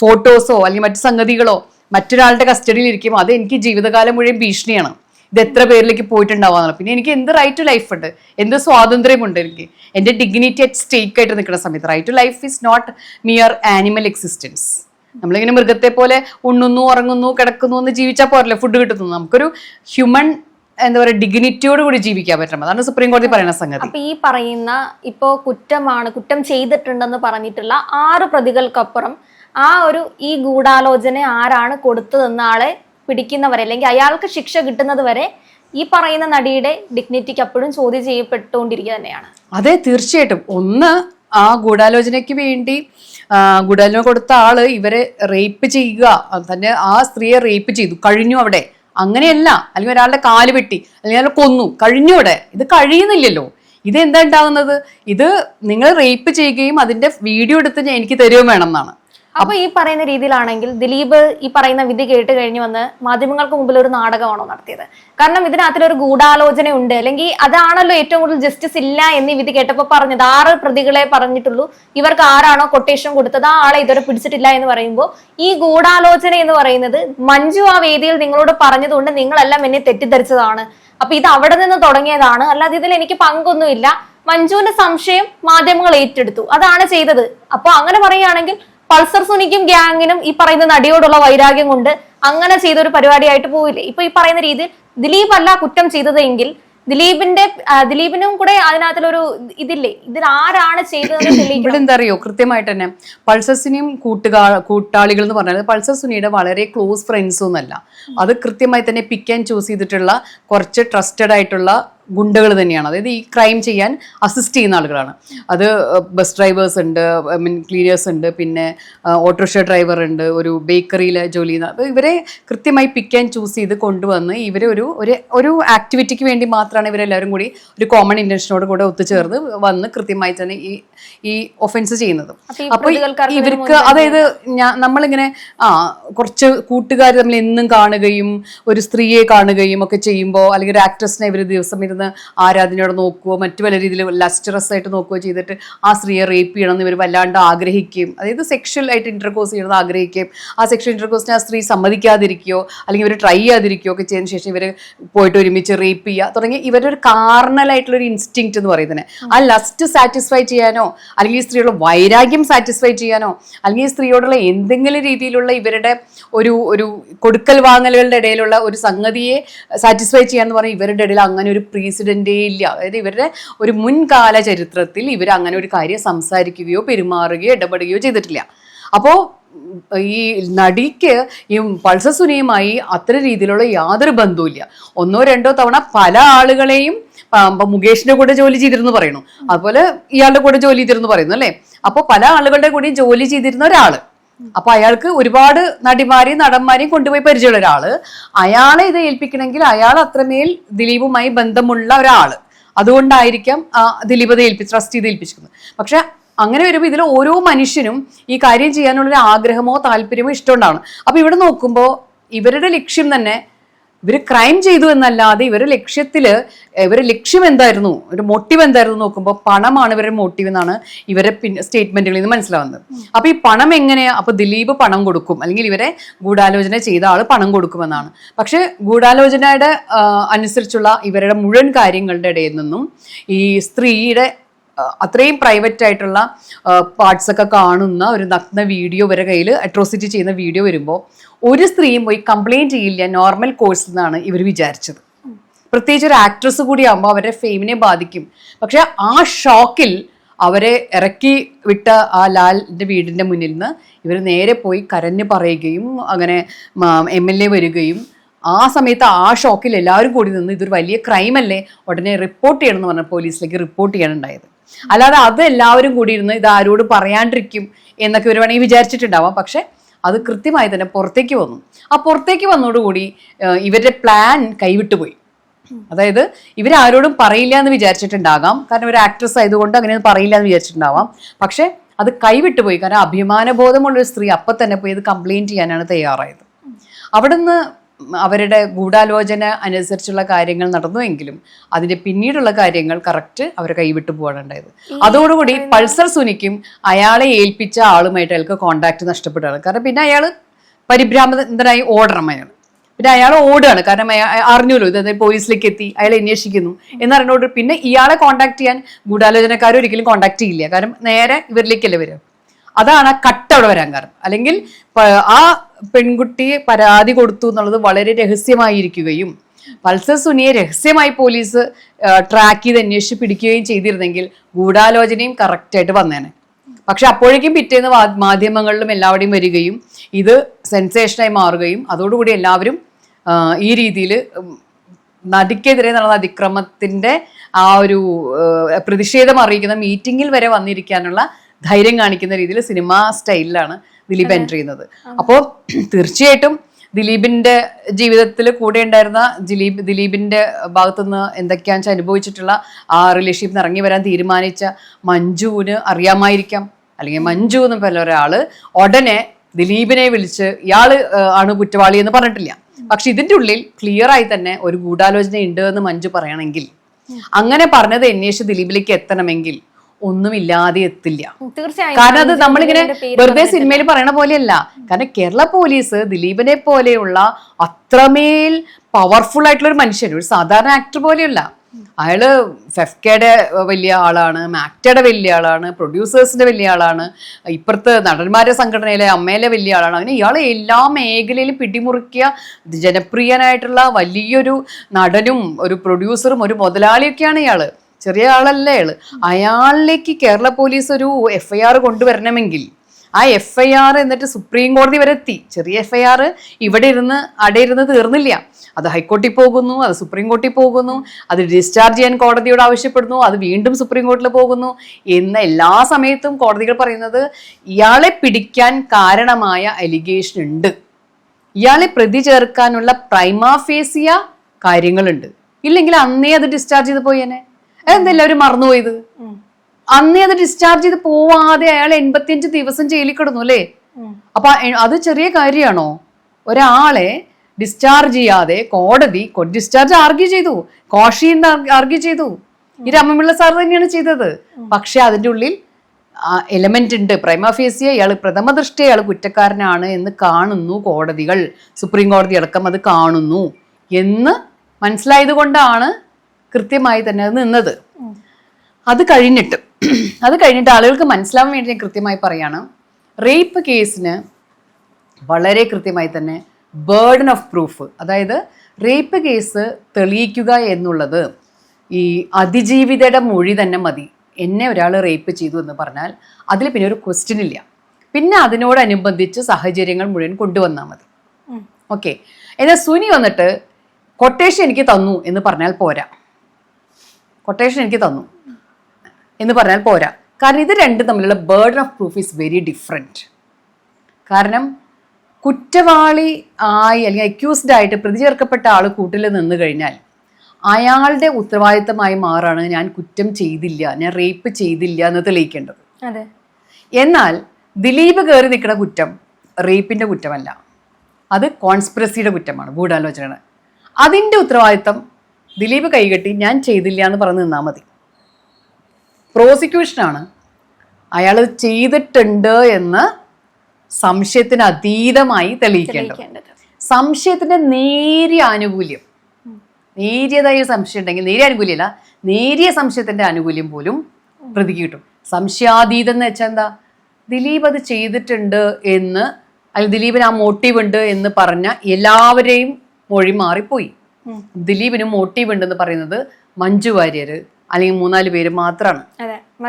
ഫോട്ടോസോ അല്ലെങ്കിൽ മറ്റു സംഗതികളോ മറ്റൊരാളുടെ കസ്റ്റഡിയിൽ ഇരിക്കുമ്പോൾ അത് എനിക്ക് ജീവിതകാലം മുഴുവൻ ഭീഷണിയാണ്. ഇത് എത്ര പേരിലേക്ക് പോയിട്ടുണ്ടാവാന്ന് പിന്നെ എനിക്ക് എന്ത് റൈറ്റ് ടു ലൈഫ് ഉണ്ട്? എന്ത് സ്വാതന്ത്ര്യമുണ്ട് എനിക്ക്? എന്റെ ഡിഗ്നിറ്റി അറ്റ് സ്റ്റേക്ക് ആയിട്ട് നിൽക്കുന്ന സമയത്ത് right to life is not mere animal existence നമ്മളിങ്ങനെ മൃഗത്തെ പോലെ ഉണ്ണുന്നു ഉറങ്ങുന്നു കിടക്കുന്നു എന്ന് ജീവിച്ചാൽ പോരല്ലോ? ഫുഡ് കിട്ടുന്നു. നമുക്കൊരു ഹ്യൂമൻ എന്താ പറയുക ഡിഗ്നിറ്റിയോട് കൂടി ജീവിക്കാൻ പറ്റണം. അതാണ് സുപ്രീം കോടതി പറയുന്ന സംഗതി. അപ്പൊ ഈ പറയുന്ന ഇപ്പോ കുറ്റമാണ് കുറ്റം ചെയ്തിട്ടുണ്ടെന്ന് പറഞ്ഞിട്ടുള്ള ആറ് പ്രതികൾക്കപ്പുറം ആ ഒരു ഈ ഗൂഢാലോചന ആരാണ് കൊടുത്തതെന്ന ആളെ പിടിക്കുന്നവരെ അല്ലെങ്കിൽ അയാൾക്ക് ശിക്ഷ കിട്ടുന്നത് വരെ ഈ പറയുന്ന നടിയുടെ ഡിഗ്നിറ്റിക്ക് അപ്പോഴും ചോദ്യം ചെയ്യപ്പെട്ടുകൊണ്ടിരിക്കുക തന്നെയാണ്. അതെ തീർച്ചയായിട്ടും. ഒന്ന് ആ ഗൂഢാലോചനയ്ക്ക് വേണ്ടി ഗൂഢാലോചന കൊടുത്ത ആൾ ഇവരെ റേപ്പ് ചെയ്യുക. തന്നെ ആ സ്ത്രീയെ റേപ്പ് ചെയ്തു. കഴിഞ്ഞു അവിടെ. അങ്ങനെയല്ല. അല്ലെങ്കിൽ ഒരാളുടെ കാൽ വെട്ടി. അല്ലെങ്കിൽ അയാൾ കൊന്നു. കഴിഞ്ഞു അവിടെ. ഇത് കഴിയുന്നില്ലല്ലോ. ഇത് എന്താ ഉണ്ടാകുന്നത് ഇത് നിങ്ങൾ റേപ്പ് ചെയ്യുകയും അതിന്റെ വീഡിയോ എടുത്ത് എനിക്ക് തരുകയും വേണം എന്നാണ്. അപ്പൊ ഈ പറയുന്ന രീതിയിലാണെങ്കിൽ ദിലീപ് ഈ പറയുന്ന വിധി കേട്ട് കഴിഞ്ഞ് വന്ന് മാധ്യമങ്ങൾക്ക് മുമ്പിൽ ഒരു നാടകമാണോ നടത്തിയത്? കാരണം ഇതിനകത്തിലൊരു ഗൂഢാലോചന ഉണ്ട് അല്ലെങ്കിൽ അതാണല്ലോ ഏറ്റവും കൂടുതൽ ജസ്റ്റിസ് ഇല്ല എന്ന് വിധി കേട്ടപ്പോൾ പറഞ്ഞത്. ആറ് പ്രതികളെ പറഞ്ഞിട്ടുള്ളൂ. ഇവർക്ക് ആരാണോ കൊട്ടേഷൻ കൊടുത്തത്? ആ ആളെ ഇതുവരെ പിടിച്ചിട്ടില്ല എന്ന് പറയുമ്പോൾ ഈ ഗൂഢാലോചന എന്ന് പറയുന്നത് മഞ്ജു ആ വേദിയിൽ നിങ്ങളോട് പറഞ്ഞതുകൊണ്ട് നിങ്ങളെല്ലാം എന്നെ തെറ്റിദ്ധരിച്ചതാണ്. അപ്പൊ ഇത് അവിടെ നിന്ന് തുടങ്ങിയതാണ്. അല്ലാതെ ഇതിൽ എനിക്ക് പങ്കൊന്നുമില്ല. മഞ്ജുവിന്റെ സംശയം മാധ്യമങ്ങൾ ഏറ്റെടുത്തു. അതാണ് ചെയ്തത്. അപ്പൊ അങ്ങനെ പറയുകയാണെങ്കിൽ പൾസർ സുനിക്കും ഗ്യാങ്ങിനും ഈ പറയുന്ന നടിയോടുള്ള വൈരാഗ്യം കൊണ്ട് അങ്ങനെ ചെയ്ത ഒരു പരിപാടിയായിട്ട് പോവില്ലേ? ഇപ്പൊ ഈ പറയുന്ന രീതിയിൽ ദിലീപ് അല്ല കുറ്റം ചെയ്തതെങ്കിൽ ദിലീപിന്റെ ദിലീപിനും കൂടെ അതിനകത്തിലൊരു ഇതില്ലേ? ഇതിൽ ആരാണ് ചെയ്തതെന്ന് ഇവിടെ എന്താ അറിയോ? കൃത്യമായിട്ട് തന്നെ പൾസസിനെയും കൂട്ടുകാ കൂട്ടാളികൾ എന്ന് പറഞ്ഞാൽ പൾസർ സുനിയുടെ വളരെ ക്ലോസ് ഫ്രണ്ട്സ് ഒന്നല്ല അത് കൃത്യമായി തന്നെ പിക്ക് ആൻഡ് ചൂസ് ചെയ്തിട്ടുള്ള കുറച്ച് ട്രസ്റ്റഡ് ആയിട്ടുള്ള ഗുണ്ടകൾ തന്നെയാണ്. അതായത് ഈ ക്രൈം ചെയ്യാൻ അസിസ്റ്റ് ചെയ്യുന്ന ആളുകളാണ്. അത് ബസ് ഡ്രൈവേഴ്സ് ഉണ്ട് ഐ മീൻ ക്ലീനേഴ്സ് ഉണ്ട് പിന്നെ ഓട്ടോറിക്ഷ ഡ്രൈവർ ഉണ്ട് ഒരു ബേക്കറിയിൽ ജോലി ചെയ്യുന്ന അപ്പോൾ ഇവരെ കൃത്യമായി പിക്ക് ആൻഡ് ചൂസ് ചെയ്ത് കൊണ്ടുവന്ന് ഇവരെ ഒരു ഒരു ഒരു ആക്ടിവിറ്റിക്ക് വേണ്ടി മാത്രമാണ് ഇവരെല്ലാവരും കൂടി ഒരു കോമൺ ഇന്റൻഷനോട് കൂടെ ഒത്തുചേർന്ന് വന്ന് കൃത്യമായി തന്നെ ഈ ഈ ഒഫൻസ് ചെയ്യുന്നത്. അപ്പോൾ ഇവർക്ക് അതായത് ഞാൻ നമ്മളിങ്ങനെ ആ കുറച്ച് കൂട്ടുകാർ തമ്മിൽ എന്നും കാണുകയും ഒരു സ്ത്രീയെ കാണുകയും ഒക്കെ ചെയ്യുമ്പോൾ അല്ലെങ്കിൽ ഒരു ആക്ട്രസിനെ ഇവർ ദിവസം ഇരുന്ന് ആരാധനയോടെ നോക്കുകയോ മറ്റു പല രീതിയിൽ ലസ്റ്ററസ് ആയിട്ട് നോക്കുകയോ ചെയ്തിട്ട് ആ സ്ത്രീയെ റേപ്പ് ചെയ്യണമെന്ന് ഇവർ വല്ലാണ്ട് ആഗ്രഹിക്കുകയും അതായത് സെക്ഷൽ ആയിട്ട് ഇന്റർകോഴ്സ് ചെയ്യണമെന്ന് ആഗ്രഹിക്കുകയും ആ സെക്ഷൽ ഇന്റർകോഴ്സിനെ ആ സ്ത്രീ സമ്മതിക്കാതിരിക്കുകയോ അല്ലെങ്കിൽ ഇവർ ട്രൈ ചെയ്യാതിരിക്കുകയോ ഒക്കെ ചെയ്തതിന് ശേഷം ഇവർ പോയിട്ട് ഒരുമിച്ച് റേപ്പ് ചെയ്യുക തുടങ്ങി ഇവരുടെ ഒരു കാർണലായിട്ടുള്ള ഒരു ഇൻസ്റ്റിങ്ക്റ്റ് എന്ന് പറയുന്നത്. ആ ലസ്റ്റ് സാറ്റിസ്ഫൈ ചെയ്യാനോ അല്ലെങ്കിൽ ഈ സ്ത്രീയുടെ വൈരാഗ്യം സാറ്റിസ്ഫൈ ചെയ്യാനോ അല്ലെങ്കിൽ ഈ സ്ത്രീയോടുള്ള എന്തെങ്കിലും രീതിയിലുള്ള ഇവരുടെ ഒരു ഒരു കൊടുക്കൽ വാങ്ങലുകളുടെ ഇടയിലുള്ള ഒരു സംഗതിയെ സാറ്റിസ്ഫൈ ചെയ്യാന്ന് പറഞ്ഞാൽ ഇവരുടെ ഇടയിൽ അങ്ങനെ ഒരു പ്രീസിഡന്റേ ഇല്ല. അതായത് ഇവരുടെ ഒരു മുൻകാല ചരിത്രത്തിൽ ഇവർ അങ്ങനെ ഒരു കാര്യം സംസാരിക്കുകയോ പെരുമാറുകയോ ഇടപെടുകയോ ചെയ്തിട്ടില്ല. അപ്പോൾ ഈ നടിക്ക് ഈ പൾസസുനിയുമായി അത്തരം രീതിയിലുള്ള യാതൊരു ബന്ധവുമില്ല. ഒന്നോ രണ്ടോ തവണ പല ആളുകളെയും മുകേഷിന്റെ കൂടെ ജോലി ചെയ്തിരുന്നു പറയുന്നു. അതുപോലെ ഇയാളുടെ കൂടെ ജോലി ചെയ്തിരുന്നു പറയുന്നു അല്ലേ? അപ്പോൾ പല ആളുകളുടെ കൂടി ജോലി ചെയ്തിരുന്ന ഒരാൾ. അപ്പൊ അയാൾക്ക് ഒരുപാട് നടിമാരെയും നടന്മാരെയും കൊണ്ടുപോയി പരിചയമുള്ള ഒരാൾ. അയാളെ ഇത് ഏൽപ്പിക്കണമെങ്കിൽ അയാൾ അത്രമേൽ ദിലീപുമായി ബന്ധമുള്ള ഒരാൾ. അതുകൊണ്ടായിരിക്കാം ദിലീപ് അത് ഏൽപ്പിച്ച് ട്രസ്റ്റ് ചെയ്ത് ഏൽപ്പിച്ചിരിക്കുന്നത്. പക്ഷെ അങ്ങനെ വരുമ്പോൾ ഇതിൽ ഓരോ മനുഷ്യനും ഈ കാര്യം ചെയ്യാനുള്ള ഒരു ആഗ്രഹമോ താല്പര്യമോ ഇഷ്ടമുണ്ടാവണം. അപ്പൊ ഇവിടെ നോക്കുമ്പോൾ ഇവരുടെ ലക്ഷ്യം തന്നെ ഇവർ ക്രൈം ചെയ്തു എന്നല്ലാതെ ഇവരുടെ ലക്ഷ്യത്തിൽ ഇവരുടെ ലക്ഷ്യം എന്തായിരുന്നു? ഒരു മോട്ടീവ് എന്തായിരുന്നു നോക്കുമ്പോൾ പണമാണ് ഇവരുടെ മോട്ടീവ് എന്നാണ് ഇവരെ പിന്നെ സ്റ്റേറ്റ്മെന്റുകളിൽ നിന്ന് മനസ്സിലാവുന്നത്. അപ്പൊ ഈ പണം എങ്ങനെയാ അപ്പൊ ദിലീപ് പണം കൊടുക്കും. അല്ലെങ്കിൽ ഇവരെ ഗൂഢാലോചന ചെയ്ത ആൾ പണം കൊടുക്കുമെന്നാണ്. പക്ഷെ ഗൂഢാലോചനയുടെ അനുസരിച്ചുള്ള ഇവരുടെ മുഴുവൻ കാര്യങ്ങളുടെ ഇടയിൽ നിന്നും ഈ സ്ത്രീയുടെ അത്രയും പ്രൈവറ്റ് ആയിട്ടുള്ള പാർട്സ് ഒക്കെ കാണുന്ന ഒരു നഗ്ന വീഡിയോ വരെ കയ്യിൽ അട്രോസിറ്റി ചെയ്യുന്ന വീഡിയോ വരുമ്പോൾ ഒരു സ്ത്രീയും പോയി കംപ്ലൈന്റ് ചെയ്യില്ല നോർമൽ കോഴ്സ് എന്നാണ് ഇവർ വിചാരിച്ചത്. പ്രത്യേകിച്ച് ഒരു ആക്ട്രസ് കൂടി ആകുമ്പോൾ അവരുടെ ഫെയിമിനെ ബാധിക്കും. പക്ഷെ ആ ഷോക്കിൽ അവരെ ഇറക്കി വിട്ട ആ ലാലിന്റെ വീടിന്റെ മുന്നിൽ നിന്ന് ഇവർ നേരെ പോയി കരഞ്ഞ് പറയുകയും അങ്ങനെ എം എൽ എ വരികയും ആ സമയത്ത് ആ ഷോക്കിൽ എല്ലാവരും കൂടി നിന്ന് ഇതൊരു വലിയ ക്രൈം അല്ലേ? ഉടനെ റിപ്പോർട്ട് ചെയ്യണം എന്ന് പറഞ്ഞ പോലീസിലേക്ക് റിപ്പോർട്ട് ചെയ്യാനുണ്ടായത്. അല്ലാതെ അത് എല്ലാവരും കൂടി ഇരുന്ന് ഇത് ആരോട് പറയാണ്ടിരിക്കും എന്നൊക്കെ ഒരു വേണമെങ്കിൽ വിചാരിച്ചിട്ടുണ്ടാവാം. പക്ഷെ അത് കൃത്യമായി തന്നെ പുറത്തേക്ക് വന്നു. ആ പുറത്തേക്ക് വന്നതോടുകൂടി ഇവരുടെ പ്ലാൻ കൈവിട്ടുപോയി അതായത് ഇവരാരോടും പറയില്ല എന്ന് വിചാരിച്ചിട്ടുണ്ടാകാം. കാരണം ഒരു ആക്ട്രസ് ആയതുകൊണ്ട് അങ്ങനെ പറയില്ല എന്ന് വിചാരിച്ചിട്ടുണ്ടാവാം. പക്ഷെ അത് കൈവിട്ടുപോയി കാരണം അഭിമാനബോധമുള്ള ഒരു സ്ത്രീ അപ്പം തന്നെ പോയി ഇത് കംപ്ലൈന്റ് ചെയ്യാനാണ് തയ്യാറായത്. അവിടുന്ന് അവരുടെ ഗൂഢാലോചന അനുസരിച്ചുള്ള കാര്യങ്ങൾ നടന്നുവെങ്കിലും അതിന്റെ പിന്നീടുള്ള കാര്യങ്ങൾ കറക്റ്റ് അവർ കൈവിട്ടു പോവാണ് ഉണ്ടായത് അതോടുകൂടി പൾസർ സുനിക്കും അയാളെ ഏൽപ്പിച്ച ആളുമായിട്ട് അയാൾക്ക് കോണ്ടാക്ട് നഷ്ടപ്പെടുകയാണ്. കാരണം പിന്നെ അയാൾ പരിഭ്രാന്തനായി ഓടണം അയാൾ പിന്നെ അയാൾ ഓടുകയാണ്. കാരണം അറിഞ്ഞല്ലോ ഇത് പോലീസിലേക്ക് എത്തി അയാൾ അന്വേഷിക്കുന്നു എന്ന് എന്നറിഞ്ഞോട് പിന്നെ ഇയാളെ കോണ്ടാക്ട് ചെയ്യാൻ ഗൂഢാലോചനക്കാർ ഒരിക്കലും കോണ്ടാക്ട് ചെയ്യില്ല. കാരണം നേരെ ഇവരിലേക്കല്ലേ വരും അതാണ് ആ കട്ട് അവിടെ വരാൻ കാരണം. അല്ലെങ്കിൽ ആ പെൺകുട്ടിയെ പരാതി കൊടുത്തു എന്നുള്ളത് വളരെ രഹസ്യമായിരിക്കുകയും പൾസർ സുനിയെ രഹസ്യമായി പോലീസ് ട്രാക്ക് ചെയ്ത് അന്വേഷിച്ച് പിടിക്കുകയും ചെയ്തിരുന്നെങ്കിൽ ഗൂഢാലോചനയും കറക്റ്റായിട്ട് വന്നേനെ. പക്ഷെ അപ്പോഴേക്കും പിറ്റേന്ന് മാധ്യമങ്ങളിലും എല്ലാവരുടെയും വരികയും ഇത് സെൻസേഷനായി മാറുകയും അതോടുകൂടി എല്ലാവരും ഈ രീതിയിൽ നടിക്കെതിരെ നടന്ന അതിക്രമത്തിന്റെ ആ ഒരു പ്രതിഷേധം അറിയിക്കുന്ന മീറ്റിംഗിൽ വരെ വന്നിരിക്കാനുള്ള ധൈര്യം കാണിക്കുന്ന രീതിയിൽ സിനിമാ സ്റ്റൈലിലാണ് ദിലീപ് എൻട്രി ചെയ്യുന്നത്. അപ്പോൾ തീർച്ചയായിട്ടും ദിലീപിന്റെ ജീവിതത്തിൽ കൂടെ ഉണ്ടായിരുന്ന ദിലീപ് ദിലീപിന്റെ ഭാഗത്തുനിന്ന് എന്തൊക്കെയാണെന്ന് വെച്ചാൽ അനുഭവിച്ചിട്ടുള്ള ആ റിലേഷൻഷിപ്പിൽ ഇറങ്ങി വരാൻ തീരുമാനിച്ച മഞ്ജുവിന് അറിയാമായിരിക്കാം. അല്ലെങ്കിൽ മഞ്ജു എന്ന് പറഞ്ഞ ഒരാൾ ഉടനെ ദിലീപിനെ വിളിച്ച് ഇയാൾ ആണ് കുറ്റവാളി എന്ന് പറഞ്ഞിട്ടില്ല. പക്ഷെ ഇതിന്റെ ഉള്ളിൽ ക്ലിയർ ആയി തന്നെ ഒരു ഗൂഢാലോചന ഉണ്ട് എന്ന് മഞ്ജു പറയണമെങ്കിൽ. അങ്ങനെ പറഞ്ഞത് അന്വേഷിച്ച് ദിലീപിലേക്ക് എത്തണമെങ്കിൽ ഒന്നുമില്ലാതെ എത്തില്ല. തീർച്ചയായും കാരണം അത് നമ്മളിങ്ങനെ വെറുതെ സിനിമയിൽ പറയണ പോലെയല്ല. കാരണം കേരള പോലീസ് ദിലീപിനെ പോലെയുള്ള അത്രമേൽ പവർഫുൾ ആയിട്ടുള്ള ഒരു മനുഷ്യൻ ഒരു സാധാരണ ആക്ടർ പോലെയല്ല. അയാൾ ഫെഫ്കയുടെ വലിയ ആളാണ് മാക്ടയുടെ വലിയ ആളാണ് പ്രൊഡ്യൂസേഴ്സിന്റെ വലിയ ആളാണ് ഇപ്പുറത്ത് നടന്മാരുടെ സംഘടനയിലെ അമ്മയിലെ വലിയ ആളാണ്. അങ്ങനെ ഇയാൾ എല്ലാ മേഖലയിലും പിടിമുറുക്കിയ ജനപ്രിയനായിട്ടുള്ള വലിയൊരു നടനും ഒരു പ്രൊഡ്യൂസറും ഒരു മുതലാളിയൊക്കെയാണ് ഇയാൾ. ചെറിയ ആളല്ലേ ആൾ അയാളിലേക്ക് കേരള പോലീസ് ഒരു എഫ് ഐ ആർ കൊണ്ടുവരണമെങ്കിൽ ആ എഫ് ഐ ആർ എന്നിട്ട് സുപ്രീം കോടതി വരെ എത്തി. ചെറിയ എഫ് ഐ ആർ ഇവിടെ ഇരുന്ന് അവിടെ ഇരുന്ന് തീർന്നില്ല. അത് ഹൈക്കോടതി പോകുന്നു അത് സുപ്രീം കോടതി പോകുന്നു അത് ഡിസ്ചാർജ് ചെയ്യാൻ കോടതിയോട് ആവശ്യപ്പെടുന്നു അത് വീണ്ടും സുപ്രീം കോടതിയിൽ പോകുന്നു. എന്ന എല്ലാ സമയത്തും കോടതികൾ പറയുന്നത് ഇയാളെ പിടിക്കാൻ കാരണമായ അലിഗേഷൻ ഉണ്ട്. ഇയാളെ പ്രതി ചേർക്കാനുള്ള പ്രൈമാഫേസിയ കാര്യങ്ങളുണ്ട്. ഇല്ലെങ്കിൽ അന്നേ അത് ഡിസ്ചാർജ് ചെയ്ത് പോയേനെ. അതെന്തെല്ലാവരും മറന്നുപോയത്. അന്നേ അത് ഡിസ്ചാർജ് ചെയ്ത് പോവാതെ അയാൾ എൺപത്തിയഞ്ച് ദിവസം ജയിലിൽ കിടന്നു അല്ലേ? അപ്പൊ അത് ചെറിയ കാര്യമാണോ? ഒരാളെ ഡിസ്ചാർജ് ചെയ്യാതെ കോടതി ഡിസ്ചാർജ് ആർഗ്യൂ ചെയ്തു. കോഷി ആർഗ്യൂ ചെയ്തു. ഈ രമപിള്ള സാർ തന്നെയാണ് ചെയ്തത്. പക്ഷെ അതിന്റെ ഉള്ളിൽ എലമെന്റ് ഉണ്ട്. പ്രൈമാഫേസിയ ഇയാൾ പ്രഥമ ദൃഷ്ടി ഇയാൾ കുറ്റക്കാരനാണ് എന്ന് കാണുന്നു കോടതികൾ. സുപ്രീം കോടതി അടക്കം അത് കാണുന്നു എന്ന് മനസ്സിലായത് കൊണ്ടാണ് കൃത്യമായി തന്നെ അത് നിന്നത്. അത് കഴിഞ്ഞിട്ട് അത് കഴിഞ്ഞിട്ട് ആളുകൾക്ക് മനസ്സിലാവാൻ വേണ്ടി ഞാൻ കൃത്യമായി പറയാണ് റേപ്പ് കേസിന് വളരെ കൃത്യമായി തന്നെ ബേർഡൻ ഓഫ് പ്രൂഫ് അതായത് റേപ്പ് കേസ് തെളിയിക്കുക എന്നുള്ളത് ഈ അതിജീവിതയുടെ മൊഴി തന്നെ മതി. എന്നെ ഒരാൾ റേപ്പ് ചെയ്തു എന്ന് പറഞ്ഞാൽ അതിൽ പിന്നെ ഒരു ക്വസ്റ്റ്യൻ ഇല്ല. പിന്നെ അതിനോടനുബന്ധിച്ച് സാഹചര്യങ്ങൾ മുഴുവൻ കൊണ്ടുവന്നാൽ മതി. ഓക്കെ എന്നാൽ സുനി വന്നിട്ട് കൊട്ടേഷൻ എനിക്ക് തന്നു എന്ന് പറഞ്ഞാൽ പോരാ. കൊട്ടേഷൻ എനിക്ക് തന്നു. എന്ന് പറഞ്ഞാൽ പോരാ. കാരണം ഇത് രണ്ടും തമ്മിലുള്ള burden of proof is very different കാരണം കുറ്റവാളി ആയി അല്ലെങ്കിൽ അക്യൂസ്ഡ് ആയിട്ട് പ്രതി ചേർക്കപ്പെട്ട ആൾ കൂട്ടിൽ നിന്ന് കഴിഞ്ഞാൽ അയാളുടെ ഉത്തരവാദിത്തമായി മാറാണ് ഞാൻ കുറ്റം ചെയ്തില്ല ഞാൻ റേപ്പ് ചെയ്തില്ല എന്ന് തെളിയിക്കേണ്ടത്. അതെ. എന്നാൽ ദിലീപ് കയറി നിൽക്കുന്ന കുറ്റം റേപ്പിന്റെ കുറ്റമല്ല. അത് കോൺസ്പിറസിയുടെ കുറ്റമാണ് ഗൂഢാലോചനയാണ്. അതിന്റെ ഉത്തരവാദിത്തം ദിലീപ് കൈകെട്ടി ഞാൻ ചെയ്തില്ല എന്ന് പറഞ്ഞ് നിന്നാൽ മതി. പ്രോസിക്യൂഷനാണ് അയാൾ ചെയ്തിട്ടുണ്ട് എന്ന് സംശയത്തിന് അതീതമായി തെളിയിക്കേണ്ടത്. സംശയത്തിന്റെ നേരിയ ആനുകൂല്യം. നേരിയതായ സംശയം ഉണ്ടെങ്കിൽ നേരിയ ആനുകൂല്യമല്ല നേരിയ സംശയത്തിന്റെ ആനുകൂല്യം പോലും പ്രതിക്ക് കിട്ടും. സംശയാതീതം എന്ന് വെച്ചാൽ എന്താ? ദിലീപ് അത് ചെയ്തിട്ടുണ്ട് എന്ന് അല്ലെങ്കിൽ ദിലീപിന് ആ മോട്ടീവ് ഉണ്ട് എന്ന് പറഞ്ഞ എല്ലാവരെയും മൊഴി മാറിപ്പോയി. ദിലീപിന് മോട്ടീവ് ഉണ്ടെന്ന് പറയുന്നത് മഞ്ജു വാര്യർ അല്ലെങ്കിൽ മൂന്നാൽ പേര് മാത്രമാണ്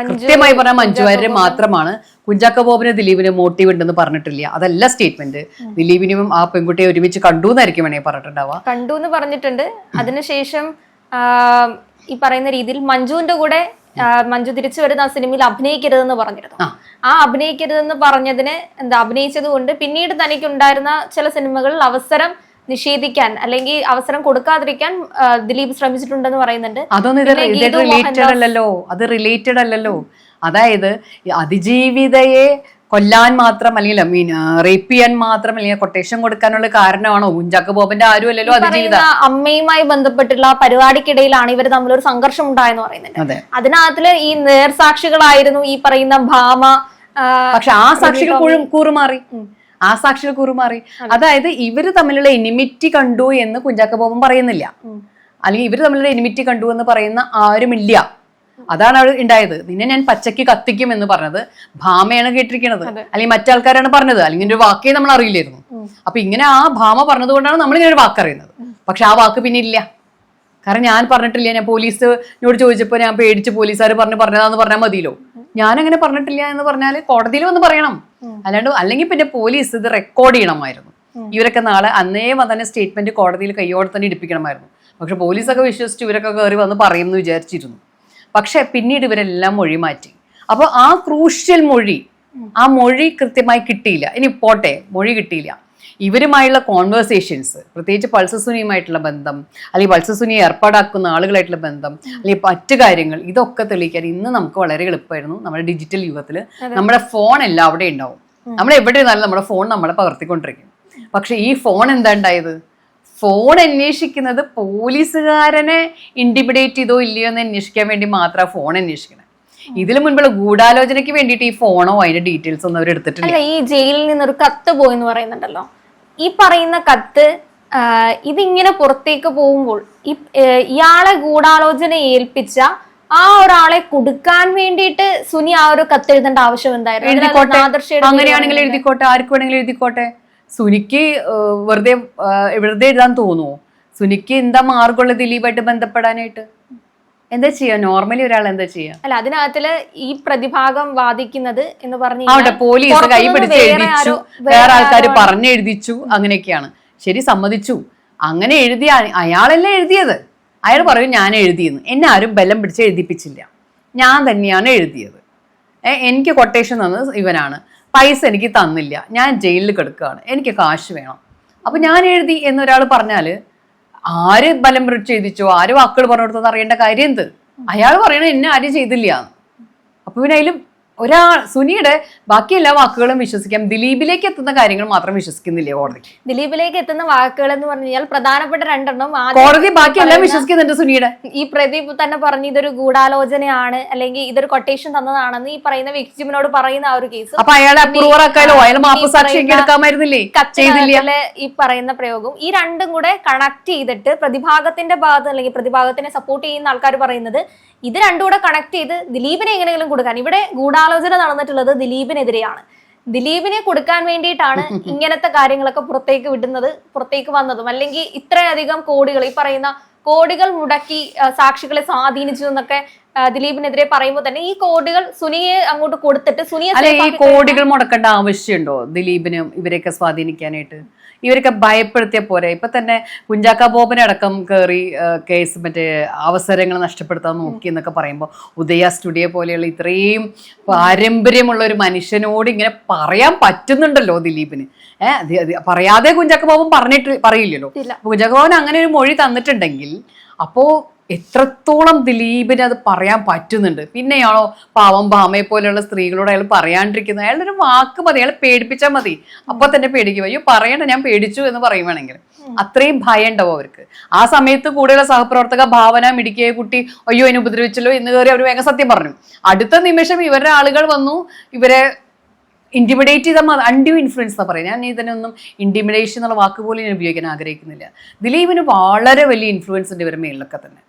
കൃത്യമായി പറഞ്ഞാൽ മഞ്ജു വാര്യർ മാത്രമാണ്. കുഞ്ചാക്ക ബോബിന് ദിലീപിന് മോട്ടീവ് ഉണ്ടെന്ന് പറഞ്ഞിട്ടില്ല. അതല്ല സ്റ്റേറ്റ്മെന്റ് ദിലീപിനും ആ പെൺകുട്ടിയെ ഒരുമിച്ച് കണ്ടു എന്നായിരിക്കും വേണമെങ്കിൽ പറഞ്ഞിട്ടുണ്ടാവുക. കണ്ടു എന്ന് പറഞ്ഞിട്ടുണ്ട്. അതിനുശേഷം ഈ പറയുന്ന രീതിയിൽ മഞ്ജുവിന്റെ കൂടെ മഞ്ജു തിരിച്ചു വരുന്ന ആ സിനിമയിൽ അഭിനയിക്കരുതെന്ന് പറഞ്ഞിരുന്നു. ആ. ആ അഭിനയിക്കരുതെന്ന് പറഞ്ഞതിന് എന്താ അഭിനയിച്ചത് കൊണ്ട് പിന്നീട് തനിക്കുണ്ടായിരുന്ന ചില സിനിമകളിൽ അവസരം നിഷേധിക്കാൻ അല്ലെങ്കിൽ അവസരം കൊടുക്കാതിരിക്കാൻ ദിലീപ് ശ്രമിച്ചിട്ടുണ്ടെന്ന് പറയുന്നുണ്ട്. അതൊന്നും ഇത് ഇത് റിലേറ്റഡ് അല്ലല്ലോ. അത് റിലേറ്റഡ് അല്ലല്ലോ. അതായത് അതിജീവിതയെ കൊല്ലാൻ മാത്രം അല്ലെങ്കിൽ മീൻ റേപ്പ് ചെയ്യാൻ മാത്രം അല്ലെങ്കിൽ കൊട്ടേഷൻ കൊടുക്കാനുള്ള കാരണമാണോ? കുഞ്ചാക്ക ബോബന്റെ ആരും അല്ലല്ലോ അതിജീവിത. അമ്മയുമായി ബന്ധപ്പെട്ടുള്ള പരിപാടിക്കിടയിലാണ് ഇവർ ഒരു സംഘർഷം ഉണ്ടായെന്ന് പറയുന്നത് അതെ. അതിനകത്തിൽ ഈ നേർസാക്ഷികളായിരുന്നു ഈ പറയുന്ന ഭാമ പക്ഷെ ആ സാക്ഷികൾ കൂറും- കൂറുമാറി. ആ സാക്ഷികൾ കൂറുമാറി അതായത് ഇവർ തമ്മിലുള്ള എനിമിറ്റി കണ്ടു എന്ന് കുഞ്ചാക്ക ബോബൻ പറയുന്നില്ല. അല്ലെങ്കിൽ ഇവർ തമ്മിലുള്ള എനിമിറ്റി കണ്ടു എന്ന് പറയുന്ന ആരുമില്ല. അതാണ് അവിടെ ഉണ്ടായത്. നിന്നെ ഞാൻ പച്ചയ്ക്ക് കത്തിക്കും എന്ന് പറഞ്ഞത് ഭാമയാണ് കേട്ടിരിക്കുന്നത്. അല്ലെങ്കിൽ മറ്റാൾക്കാരാണ് പറഞ്ഞത്. അല്ലെങ്കിൽ ഒരു വാക്കേ നമ്മൾ അറിയില്ലായിരുന്നു. അപ്പൊ ഇങ്ങനെ ആ ഭാമ പറഞ്ഞതുകൊണ്ടാണ് നമ്മൾ ഇങ്ങനെ ഒരു വാക്ക് അറിയുന്നത്. പക്ഷെ ആ വാക്ക് പിന്നെ ഇല്ല. കാരണം ഞാൻ പറഞ്ഞിട്ടില്ല. ഞാൻ പോലീസിനോട് ചോദിച്ചപ്പോൾ ഞാൻ പേടിച്ച് പോലീസുകാർ പറഞ്ഞ് പറഞ്ഞതാന്ന് പറഞ്ഞാൽ മതിയല്ലോ. ഞാൻ അങ്ങനെ പറഞ്ഞിട്ടില്ല എന്ന് പറഞ്ഞാൽ കോടതിയിൽ വന്ന് പറയണം. അല്ലാണ്ട് അല്ലെങ്കിൽ പിന്നെ പോലീസ് ഇത് റെക്കോർഡ് ചെയ്യണമായിരുന്നു. ഇവരൊക്കെ നാളെ അന്നേ തന്നെ സ്റ്റേറ്റ്മെന്റ് കോടതിയിൽ കയ്യോടെ തന്നെ ഇടിപ്പിക്കണമായിരുന്നു. പക്ഷെ പോലീസൊക്കെ വിശ്വസിച്ച് ഇവരൊക്കെ കയറി വന്ന് പറയുമെന്ന് വിചാരിച്ചിരുന്നു. പക്ഷെ പിന്നീട് ഇവരെല്ലാം മൊഴി മാറ്റി. അപ്പോൾ ആ ക്രൂഷ്യൽ മൊഴി ആ മൊഴി കൃത്യമായി കിട്ടിയില്ല. ഇനി പോട്ടെ മൊഴി കിട്ടിയില്ല. ഇവരുമായുള്ള കോൺവേഴ്സേഷൻസ് പ്രത്യേകിച്ച് പൾസസുനിയുമായിട്ടുള്ള ബന്ധം അല്ലെങ്കിൽ പൾസസുനിയെ ഏർപ്പാടാക്കുന്ന ആളുകളായിട്ടുള്ള ബന്ധം അല്ലെങ്കിൽ മറ്റു കാര്യങ്ങൾ ഇതൊക്കെ തെളിയിക്കാൻ ഇന്ന് നമുക്ക് വളരെ എളുപ്പമായിരുന്നു നമ്മുടെ ഡിജിറ്റൽ യുഗത്തിൽ നമ്മുടെ ഫോൺ എല്ലാം അവിടെ ഉണ്ടാവും. നമ്മൾ എവിടെ ഇരുന്നാലും നമ്മുടെ ഫോൺ നമ്മളെ പകർത്തിക്കൊണ്ടിരിക്കും. പക്ഷെ ഈ ഫോൺ എന്താ ഉണ്ടായത് ഫോൺ അന്വേഷിക്കുന്നത് പോലീസുകാരനെ ഇൻഡിമിഡേറ്റ് ചെയ്തോ ഇല്ലയോ എന്ന് അന്വേഷിക്കാൻ വേണ്ടി മാത്രമാണ് ഫോൺ അന്വേഷിക്കുന്നത് ഇതിനു മുൻപുള്ള ഗൂഢാലോചനയ്ക്ക് വേണ്ടിയിട്ട് ഈ ഫോണോ അതിന്റെ ഡീറ്റെയിൽസ് ഒന്നും അവർ എടുത്തിട്ടില്ല. ഈ ജയിലിൽ നിന്നൊരു കത്ത് പോയെന്ന് പറയുന്നുണ്ടല്ലോ. ഈ പറയുന്ന കത്ത് ഇതിങ്ങനെ പുറത്തേക്ക് പോകുമ്പോൾ ഇയാളെ ഗൂഢാലോചന ഏൽപ്പിച്ച ആ ഒരാളെ കൊടുക്കാൻ വേണ്ടിയിട്ട് സുനി ആ ഒരു കത്ത് എഴുതേണ്ട ആവശ്യം എന്തായിരുന്നു? അങ്ങനെയാണെങ്കിൽ എഴുതിക്കോട്ടെ. ആർക്ക് വേണമെങ്കിലും എഴുതിക്കോട്ടെ. സുനിക്ക് വെറുതെ വെറുതെ എഴുതാൻ തോന്നുമോ സുനിക്ക് എന്താ മാർഗമുള്ള ദിലീപായിട്ട് ബന്ധപ്പെടാനായിട്ട്? എന്താ ചെയ്യാ? നോർമലി ഒരാൾ എന്താ ചെയ്യാ? അല്ല അതിനകത്തിൽ ഈ പ്രതിഭാഗം വാദിക്കുന്നത് എന്ന് പറഞ്ഞു പോലീസ് കൈ പിടിച്ച് എഴുതിച്ചു. വേറെ ആൾക്കാർ പറഞ്ഞെഴുതിച്ചു. അങ്ങനെയൊക്കെയാണ്. ശരി സമ്മതിച്ചു. അങ്ങനെ എഴുതിയ അയാളല്ലേ എഴുതിയത്? അയാൾ പറയും ഞാൻ എഴുതിയെന്ന്. എന്നെ ആരും ബലം പിടിച്ച് എഴുതിപ്പിച്ചില്ല. ഞാൻ തന്നെയാണ് എഴുതിയത്. എനിക്ക് കൊട്ടേഷൻ തന്നത് ഇവനാണ്. പൈസ എനിക്ക് തന്നില്ല. ഞാൻ ജയിലിൽ കിടക്കുകയാണ്. എനിക്ക് കാശ് വേണം. അപ്പൊ ഞാൻ എഴുതി എന്നൊരാൾ പറഞ്ഞാൽ ആര് ബലം ചെയ്തിച്ചോ ആര് വാക്കുകൾ പറഞ്ഞു കൊടുത്തത് അറിയേണ്ട കാര്യം എന്ത്? അയാൾ പറയണത് എന്നെ ആരും ചെയ്തില്ല. അപ്പൊ പിന്നെ അതിലും ഒരാൾ സുനിയുടെ ബാക്കി എല്ലാ വാക്കുകളും വിശ്വസിക്കാം. ദിലീപിലേക്ക് എത്തുന്ന കാര്യങ്ങൾ മാത്രം വിശ്വസിക്കുന്നില്ല കോടതി? ദിലീപിലേക്ക് എത്തുന്ന വാക്കുകൾ എന്ന് പറഞ്ഞു കഴിഞ്ഞാൽ പ്രധാനപ്പെട്ട രണ്ടെണ്ണം കോടതി ബാക്കി എല്ലാം വിശ്വസിക്കുന്നുണ്ട് സുനിയുടെ. ഈ പ്രദീപ് തന്നെ പറഞ്ഞു ഇതൊരു ഗൂഢാലോചനയാണ് അല്ലെങ്കിൽ ഇതൊരു കൊട്ടേഷൻ തന്നതാണെന്ന് ഈ പറയുന്ന വിക്ടിമിനോട് പറയുന്ന ആ ഒരു കേസ് അപ്പൊ അയാളെ അയാൾ എടുക്കാമായിരുന്നില്ലേ ഈ പറയുന്ന പ്രയോഗം. ഈ രണ്ടും കൂടെ കണക്ട് ചെയ്തിട്ട് പ്രതിഭാഗത്തിന്റെ ഭാഗത്ത് അല്ലെങ്കിൽ പ്രതിഭാഗത്തിനെ സപ്പോർട്ട് ചെയ്യുന്ന ആൾക്കാർ പറയുന്നത് ഇത് രണ്ടും കൂടെ കണക്ട് ചെയ്ത് ദിലീപിനെ എങ്ങനെയെങ്കിലും കൊടുക്കാൻ. ഇവിടെ ഗൂഢാലോചന നടന്നിട്ടുള്ളത് ദിലീപിനെതിരെയാണ്. ദിലീപിനെ കൊടുക്കാൻ വേണ്ടിയിട്ടാണ് ഇങ്ങനത്തെ കാര്യങ്ങളൊക്കെ പുറത്തേക്ക് വിടുന്നത് പുറത്തേക്ക് വന്നതും. അല്ലെങ്കിൽ ഇത്രയധികം കോടികൾ ഈ പറയുന്ന കോടികൾ മുടക്കി സാക്ഷികളെ സ്വാധീനിച്ചു എന്നൊക്കെ ദിലീപിനെതിരെ പറയുമ്പോൾ തന്നെ ഈ കോടികൾ സുനിയെ അങ്ങോട്ട് കൊടുത്തിട്ട് സുനിയെ കോടികൾ മുടക്കേണ്ട ആവശ്യമുണ്ടോ ദിലീപിനും ഇവരെയൊക്കെ സ്വാധീനിക്കാനായിട്ട്? ഇവരൊക്കെ ഭയപ്പെടുത്തിയ പോരെ. ഇപ്പൊ തന്നെ കുഞ്ചാക്ക ബോബനടക്കം കയറി കേസ് മറ്റേ അവസരങ്ങൾ നഷ്ടപ്പെടുത്താൻ നോക്കി എന്നൊക്കെ പറയുമ്പോൾ ഉദയ സ്റ്റുഡിയോ പോലെയുള്ള ഇത്രയും പാരമ്പര്യമുള്ള ഒരു മനുഷ്യനോട് ഇങ്ങനെ പറയാൻ പറ്റുന്നുണ്ടല്ലോ ദിലീപിന്. ഏഹ് പറയാതെ കുഞ്ചാക്ക ബോബൻ പറഞ്ഞിട്ട് പറയില്ലല്ലോ. കുഞ്ചാക്ക ബോബൻ അങ്ങനെ ഒരു മൊഴി തന്നിട്ടുണ്ടെങ്കിൽ അപ്പോ എത്രത്തോളം ദിലീപിന് അത് പറയാൻ പറ്റുന്നുണ്ട്. പിന്നെയാണോ പാവം ഭാമയെ പോലെയുള്ള സ്ത്രീകളോട് അയാൾ പറയാണ്ടിരിക്കുന്നത് അയാളുടെ ഒരു വാക്ക് മതി. അയാൾ പേടിപ്പിച്ചാൽ മതി. അപ്പൊ തന്നെ പേടിക്കും. അയ്യോ പറയണ്ട ഞാൻ പേടിച്ചു എന്ന് പറയുവാണെങ്കിൽ. അത്രയും ഭയം ഉണ്ടാവും അവർക്ക്. ആ സമയത്ത് കൂടെയുള്ള സഹപ്രവർത്തക ഭാവന മിടിക്കിയ കുട്ടി അയ്യോ എന്നെ ഉപദ്രവിച്ചല്ലോ എന്ന് കയറി അവർ വേഗം സത്യം പറഞ്ഞു. അടുത്ത നിമിഷം ഇവരുടെ ആളുകൾ വന്നു. ഇവരെ ഇന്റിമിഡേറ്റ് ചെയ്ത അൺഡ്യൂ ഇൻഫ്ലുവൻസ് എന്നാണ് പറയും ഞാൻ ഇതിനൊന്നും ഇന്റിമിഡേഷൻ എന്നുള്ള വാക്ക് പോലും ഞാൻ ഉപയോഗിക്കാൻ ആഗ്രഹിക്കുന്നില്ല. ദിലീപിന് വളരെ വലിയ ഇൻഫ്ലുവൻസ് ഉണ്ട് ഇവരുടെ മേളിലൊക്കെ തന്നെ.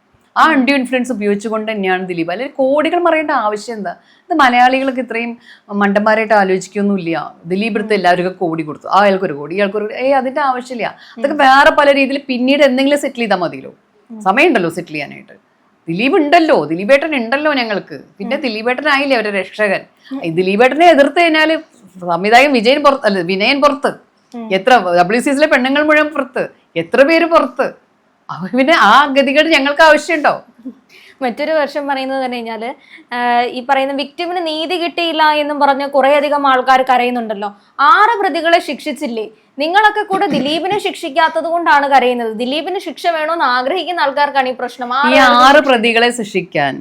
ആ അണ്ടി ഇൻഫ്ലുവൻസ് ഉപയോഗിച്ചുകൊണ്ട് തന്നെയാണ് ദിലീപ്. അല്ലെങ്കിൽ കോടികൾ മറിയേണ്ട ആവശ്യം എന്താ? ഇത് മലയാളികൾക്ക് ഇത്രയും മണ്ടന്മാരായിട്ട് ആലോചിക്കൊന്നുമില്ല. ദിലീപ് എടുത്ത് എല്ലാവർക്കും കോടി കൊടുത്തു. ആ അയാൾക്ക് ഒരു കോടി ഇയാൾക്ക് ഒരു ഏ അതിന്റെ ആവശ്യമില്ല. അതൊക്കെ വേറെ പല രീതിയിൽ പിന്നീട് എന്തെങ്കിലും സെറ്റിൽ ചെയ്താൽ മതിയല്ലോ. സമയമുണ്ടല്ലോ സെറ്റിൽ ചെയ്യാനായിട്ട്. ദിലീപ് ഉണ്ടല്ലോ. ദിലീപേട്ടൻ ഉണ്ടല്ലോ ഞങ്ങൾക്ക്. പിന്നെ ദിലീപേട്ടനായില്ലേ അവരുടെ രക്ഷകൻ? ഈ ദിലീപേട്ടനെ എതിർത്ത് കഴിഞ്ഞാൽ സംവിധായകൻ വിജയൻ പുറത്ത് അല്ല വിനയൻ പുറത്ത്. എത്ര ഡബ്ല്യു സി എസിലെ പെണ്ണുങ്ങൾ മുഴുവൻ പുറത്ത്. എത്ര പേര് പുറത്ത്. അപ്പൊ പിന്നെ ആ ഗതികേട് ഞങ്ങൾക്ക് ആവശ്യമുണ്ടോ? മറ്റൊരു വർഷം പറയുന്നത് തന്നെ കഴിഞ്ഞാൽ ഈ പറയുന്ന വിക്ടിമിന് നീതി കിട്ടിയില്ല എന്നും പറഞ്ഞ് കുറെ അധികം ആൾക്കാർ കരയുന്നുണ്ടല്ലോ. ആറ് പ്രതികളെ ശിക്ഷിച്ചില്ലേ? നിങ്ങളൊക്കെ കൂടെ ദിലീപിനെ ശിക്ഷിക്കാത്തത് കൊണ്ടാണ് കരയുന്നത്. ദിലീപിന് ശിക്ഷ വേണമെന്ന് ആഗ്രഹിക്കുന്ന ആൾക്കാർക്കാണ് ഈ പ്രശ്നം. ഈ ആറ് പ്രതികളെ ശിക്ഷിക്കാൻ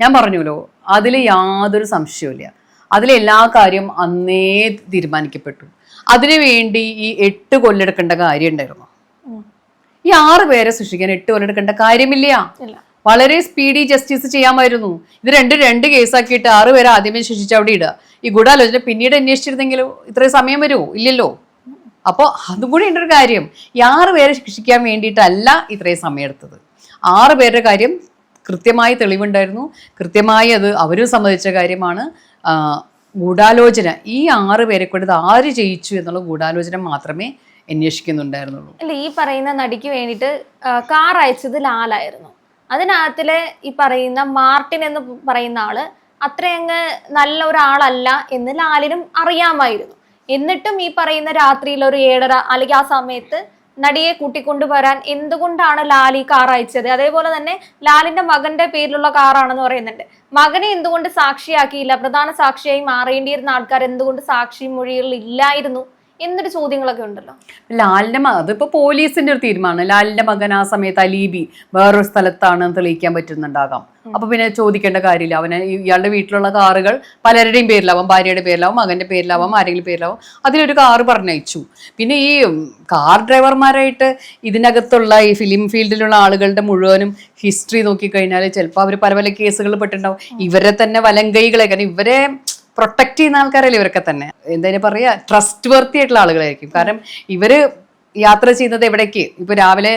ഞാൻ പറഞ്ഞല്ലോ അതിൽ യാതൊരു സംശയവുമില്ല. അതിലെല്ലാ കാര്യം അന്നേ തീരുമാനിക്കപ്പെട്ടു. അതിനുവേണ്ടി ഈ എട്ട് കൊല്ലെടുക്കേണ്ട കാര്യം ഉണ്ടായിരുന്നു. ഈ ആറ് പേരെ സൃഷ്ടിക്കാൻ എട്ട് കൊല്ലം എടുക്കേണ്ട കാര്യമില്ല. വളരെ സ്പീഡി ജസ്റ്റിസ് ചെയ്യാമായിരുന്നു. ഇത് രണ്ട് രണ്ട് കേസാക്കിയിട്ട് ആറ് പേരെ ആദ്യമേ ശിക്ഷിച്ച് അവിടെ ഇടുക. ഈ ഗൂഢാലോചന പിന്നീട് അന്വേഷിച്ചിരുന്നെങ്കിലും ഇത്രയും സമയം വരുമോ? ഇല്ലല്ലോ. അപ്പോൾ അതും കൂടി ഉണ്ട് ഒരു കാര്യം. ഈ ആറ് പേരെ ശിക്ഷിക്കാൻ വേണ്ടിയിട്ടല്ല ഇത്രയും സമയം എടുത്തത് ആറ് പേരുടെ കാര്യം കൃത്യമായി തെളിവുണ്ടായിരുന്നു. കൃത്യമായി അത് അവരും സമ്മതിച്ച കാര്യമാണ്. ഗൂഢാലോചന. ഈ ആറ് പേരെ കൊണ്ട് ഇത് ആര് ചെയ്യിച്ചു എന്നുള്ള ഗൂഢാലോചന മാത്രമേ അന്വേഷിക്കുന്നുണ്ടായിരുന്നുള്ളൂ. അല്ല ഈ പറയുന്ന നടിക്ക് വേണ്ടിട്ട് കാർ അയച്ചത് ലാലായിരുന്നു. അതിനകത്തിൽ ഈ പറയുന്ന മാർട്ടിൻ എന്ന് പറയുന്ന ആൾ അത്രയങ്ങ് നല്ല ഒരാളല്ല എന്ന് ലാലിനും അറിയാമായിരുന്നു. എന്നിട്ടും ഈ പറയുന്ന രാത്രിയിൽ ഒരു ഏഴര അല്ലെങ്കിൽ ആ സമയത്ത് നടിയെ കൂട്ടിക്കൊണ്ടുവരാൻ എന്തുകൊണ്ടാണ് ലാൽ ഈ കാർ അയച്ചത്? അതേപോലെ തന്നെ ലാലിന്റെ മകന്റെ പേരിലുള്ള കാറാണെന്ന് പറയുന്നുണ്ട്. മകനെ എന്തുകൊണ്ട് സാക്ഷിയാക്കിയില്ല? പ്രധാന സാക്ഷിയായി മാറേണ്ടിയിരുന്ന ആൾക്കാർ എന്തുകൊണ്ട് സാക്ഷി മൊഴികളിൽ ഇല്ലായിരുന്നു? എന്നൊരു ചോദ്യങ്ങളൊക്കെ ഉണ്ടല്ലോ. ലാലിന്റെ മകൻ അതിപ്പോ പോലീസിന്റെ ഒരു തീരുമാനം. ലാലിന്റെ മകൻ ആ സമയത്ത് അലീബി വേറൊരു സ്ഥലത്താണ് തെളിയിക്കാൻ പറ്റുന്നുണ്ടാകാം. അപ്പൊ പിന്നെ ചോദിക്കേണ്ട കാര്യമില്ല. അവന് ഇയാളുടെ വീട്ടിലുള്ള കാറുകൾ പലരുടെയും പേരിലാവാം ഭാര്യയുടെ പേരിലാവും മകന്റെ പേരിലാവാം ആരെങ്കിലും പേരിലാവും. അതിലൊരു കാറ് പറഞ്ഞയച്ചു. പിന്നെ ഈ കാർ ഡ്രൈവർമാരായിട്ട് ഇതിനകത്തുള്ള ഈ ഫിലിം ഫീൽഡിലുള്ള ആളുകളുടെ മുഴുവനും ഹിസ്റ്ററി നോക്കിക്കഴിഞ്ഞാൽ ചിലപ്പോൾ അവർ പല പല കേസുകൾ പെട്ടിട്ടുണ്ടാവും. ഇവരെ തന്നെ വലങ്കൈകളെ കാരണം ഇവരെ പ്രൊട്ടക്ട് ചെയ്യുന്ന ആൾക്കാരല്ലേ ഇവരൊക്കെ തന്നെ? എന്തായാലും പറയാ ട്രസ്റ്റ് വർത്തി ആയിട്ടുള്ള ആളുകളായിരിക്കും. കാരണം ഇവർ യാത്ര ചെയ്യുന്നത് എവിടേക്ക്? ഇപ്പൊ രാവിലെ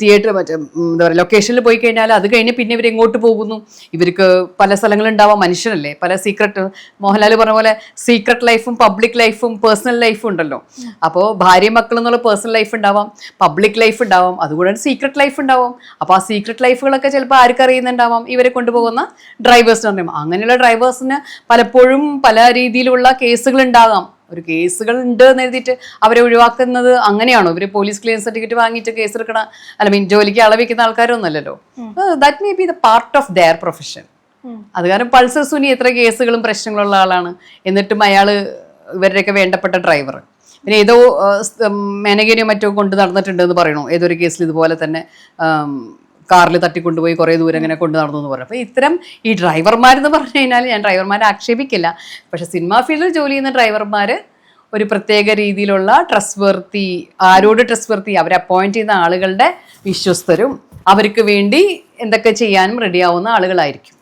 തിയേറ്റർ മറ്റേ എന്താ പറയുക ലൊക്കേഷനിൽ പോയി കഴിഞ്ഞാൽ അത് കഴിഞ്ഞ് പിന്നെ ഇവർ എങ്ങോട്ട് പോകുന്നു? ഇവർക്ക് പല സ്ഥലങ്ങളുണ്ടാവാം മനുഷ്യരല്ലേ പല സീക്രട്ട് മോഹൻലാൽ പറഞ്ഞ പോലെ സീക്രട്ട് ലൈഫും പബ്ലിക് ലൈഫും പേഴ്സണൽ ലൈഫും ഉണ്ടല്ലോ. അപ്പോൾ ഭാര്യ മക്കൾ എന്നുള്ള പേഴ്സണൽ ലൈഫ് ഉണ്ടാവാം പബ്ലിക് ലൈഫ് ഉണ്ടാവാം അതുകൂടാതെ സീക്രട്ട് ലൈഫ് ഉണ്ടാവാം. അപ്പോൾ ആ സീക്രട്ട് ലൈഫുകളൊക്കെ ചിലപ്പോൾ ആർക്കറിയുന്നുണ്ടാവാം ഇവരെ കൊണ്ടുപോകുന്ന ഡ്രൈവേഴ്സിന് അറിയാം അങ്ങനെയുള്ള ഡ്രൈവേഴ്സിന് പലപ്പോഴും പല രീതിയിലുള്ള കേസുകൾ ഉണ്ടാകാം. ഒരു കേസുകൾ ഉണ്ട് എന്ന് എഴുതിയിട്ട് അവരെ ഒഴിവാക്കുന്നത് അങ്ങനെയാണോ? ഇവർ പോലീസ് ക്ലിയർ സർട്ടിഫിക്കറ്റ് വാങ്ങിയിട്ട് കേസ് എടുക്കണ അല്ല മീൻ ജോലിക്ക് അളവിക്കുന്ന ആൾക്കാരൊന്നുമല്ലല്ലോ. That may be the part of their profession. അത് കാരണം പൾസർ സുനി എത്ര കേസുകളും പ്രശ്നങ്ങളുള്ള ആളാണ്. എന്നിട്ടും അയാൾ ഇവരുടെയൊക്കെ വേണ്ടപ്പെട്ട ഡ്രൈവർ. പിന്നെ ഏതോ മേനകേനെയോ മറ്റോ കൊണ്ട് നടന്നിട്ടുണ്ട് എന്ന് പറയണു. ഏതൊരു കേസിൽ ഇതുപോലെ തന്നെ കാറിൽ തട്ടിക്കൊണ്ടുപോയി കുറേ ദൂരം ഇങ്ങനെ കൊണ്ട് നടന്നു എന്ന് പറഞ്ഞു. അപ്പോൾ ഇത്തരം ഈ ഡ്രൈവർമാരെന്ന് പറഞ്ഞു കഴിഞ്ഞാൽ ഞാൻ ഡ്രൈവർമാരെ ആക്ഷേപിക്കില്ല. പക്ഷെ സിനിമാ ഫീൽഡിൽ ജോലി ചെയ്യുന്ന ഡ്രൈവർമാർ ഒരു പ്രത്യേക രീതിയിലുള്ള ട്രസ്റ്റ് വർത്തി ആരോട് ട്രസ്റ്റ് വർത്തി അവർ അപ്പോയിന്റ് ചെയ്യുന്ന ആളുകളുടെ വിശ്വസ്തരും അവർക്ക് വേണ്ടി എന്തൊക്കെ ചെയ്യാനും റെഡിയാവുന്ന ആളുകളായിരിക്കും.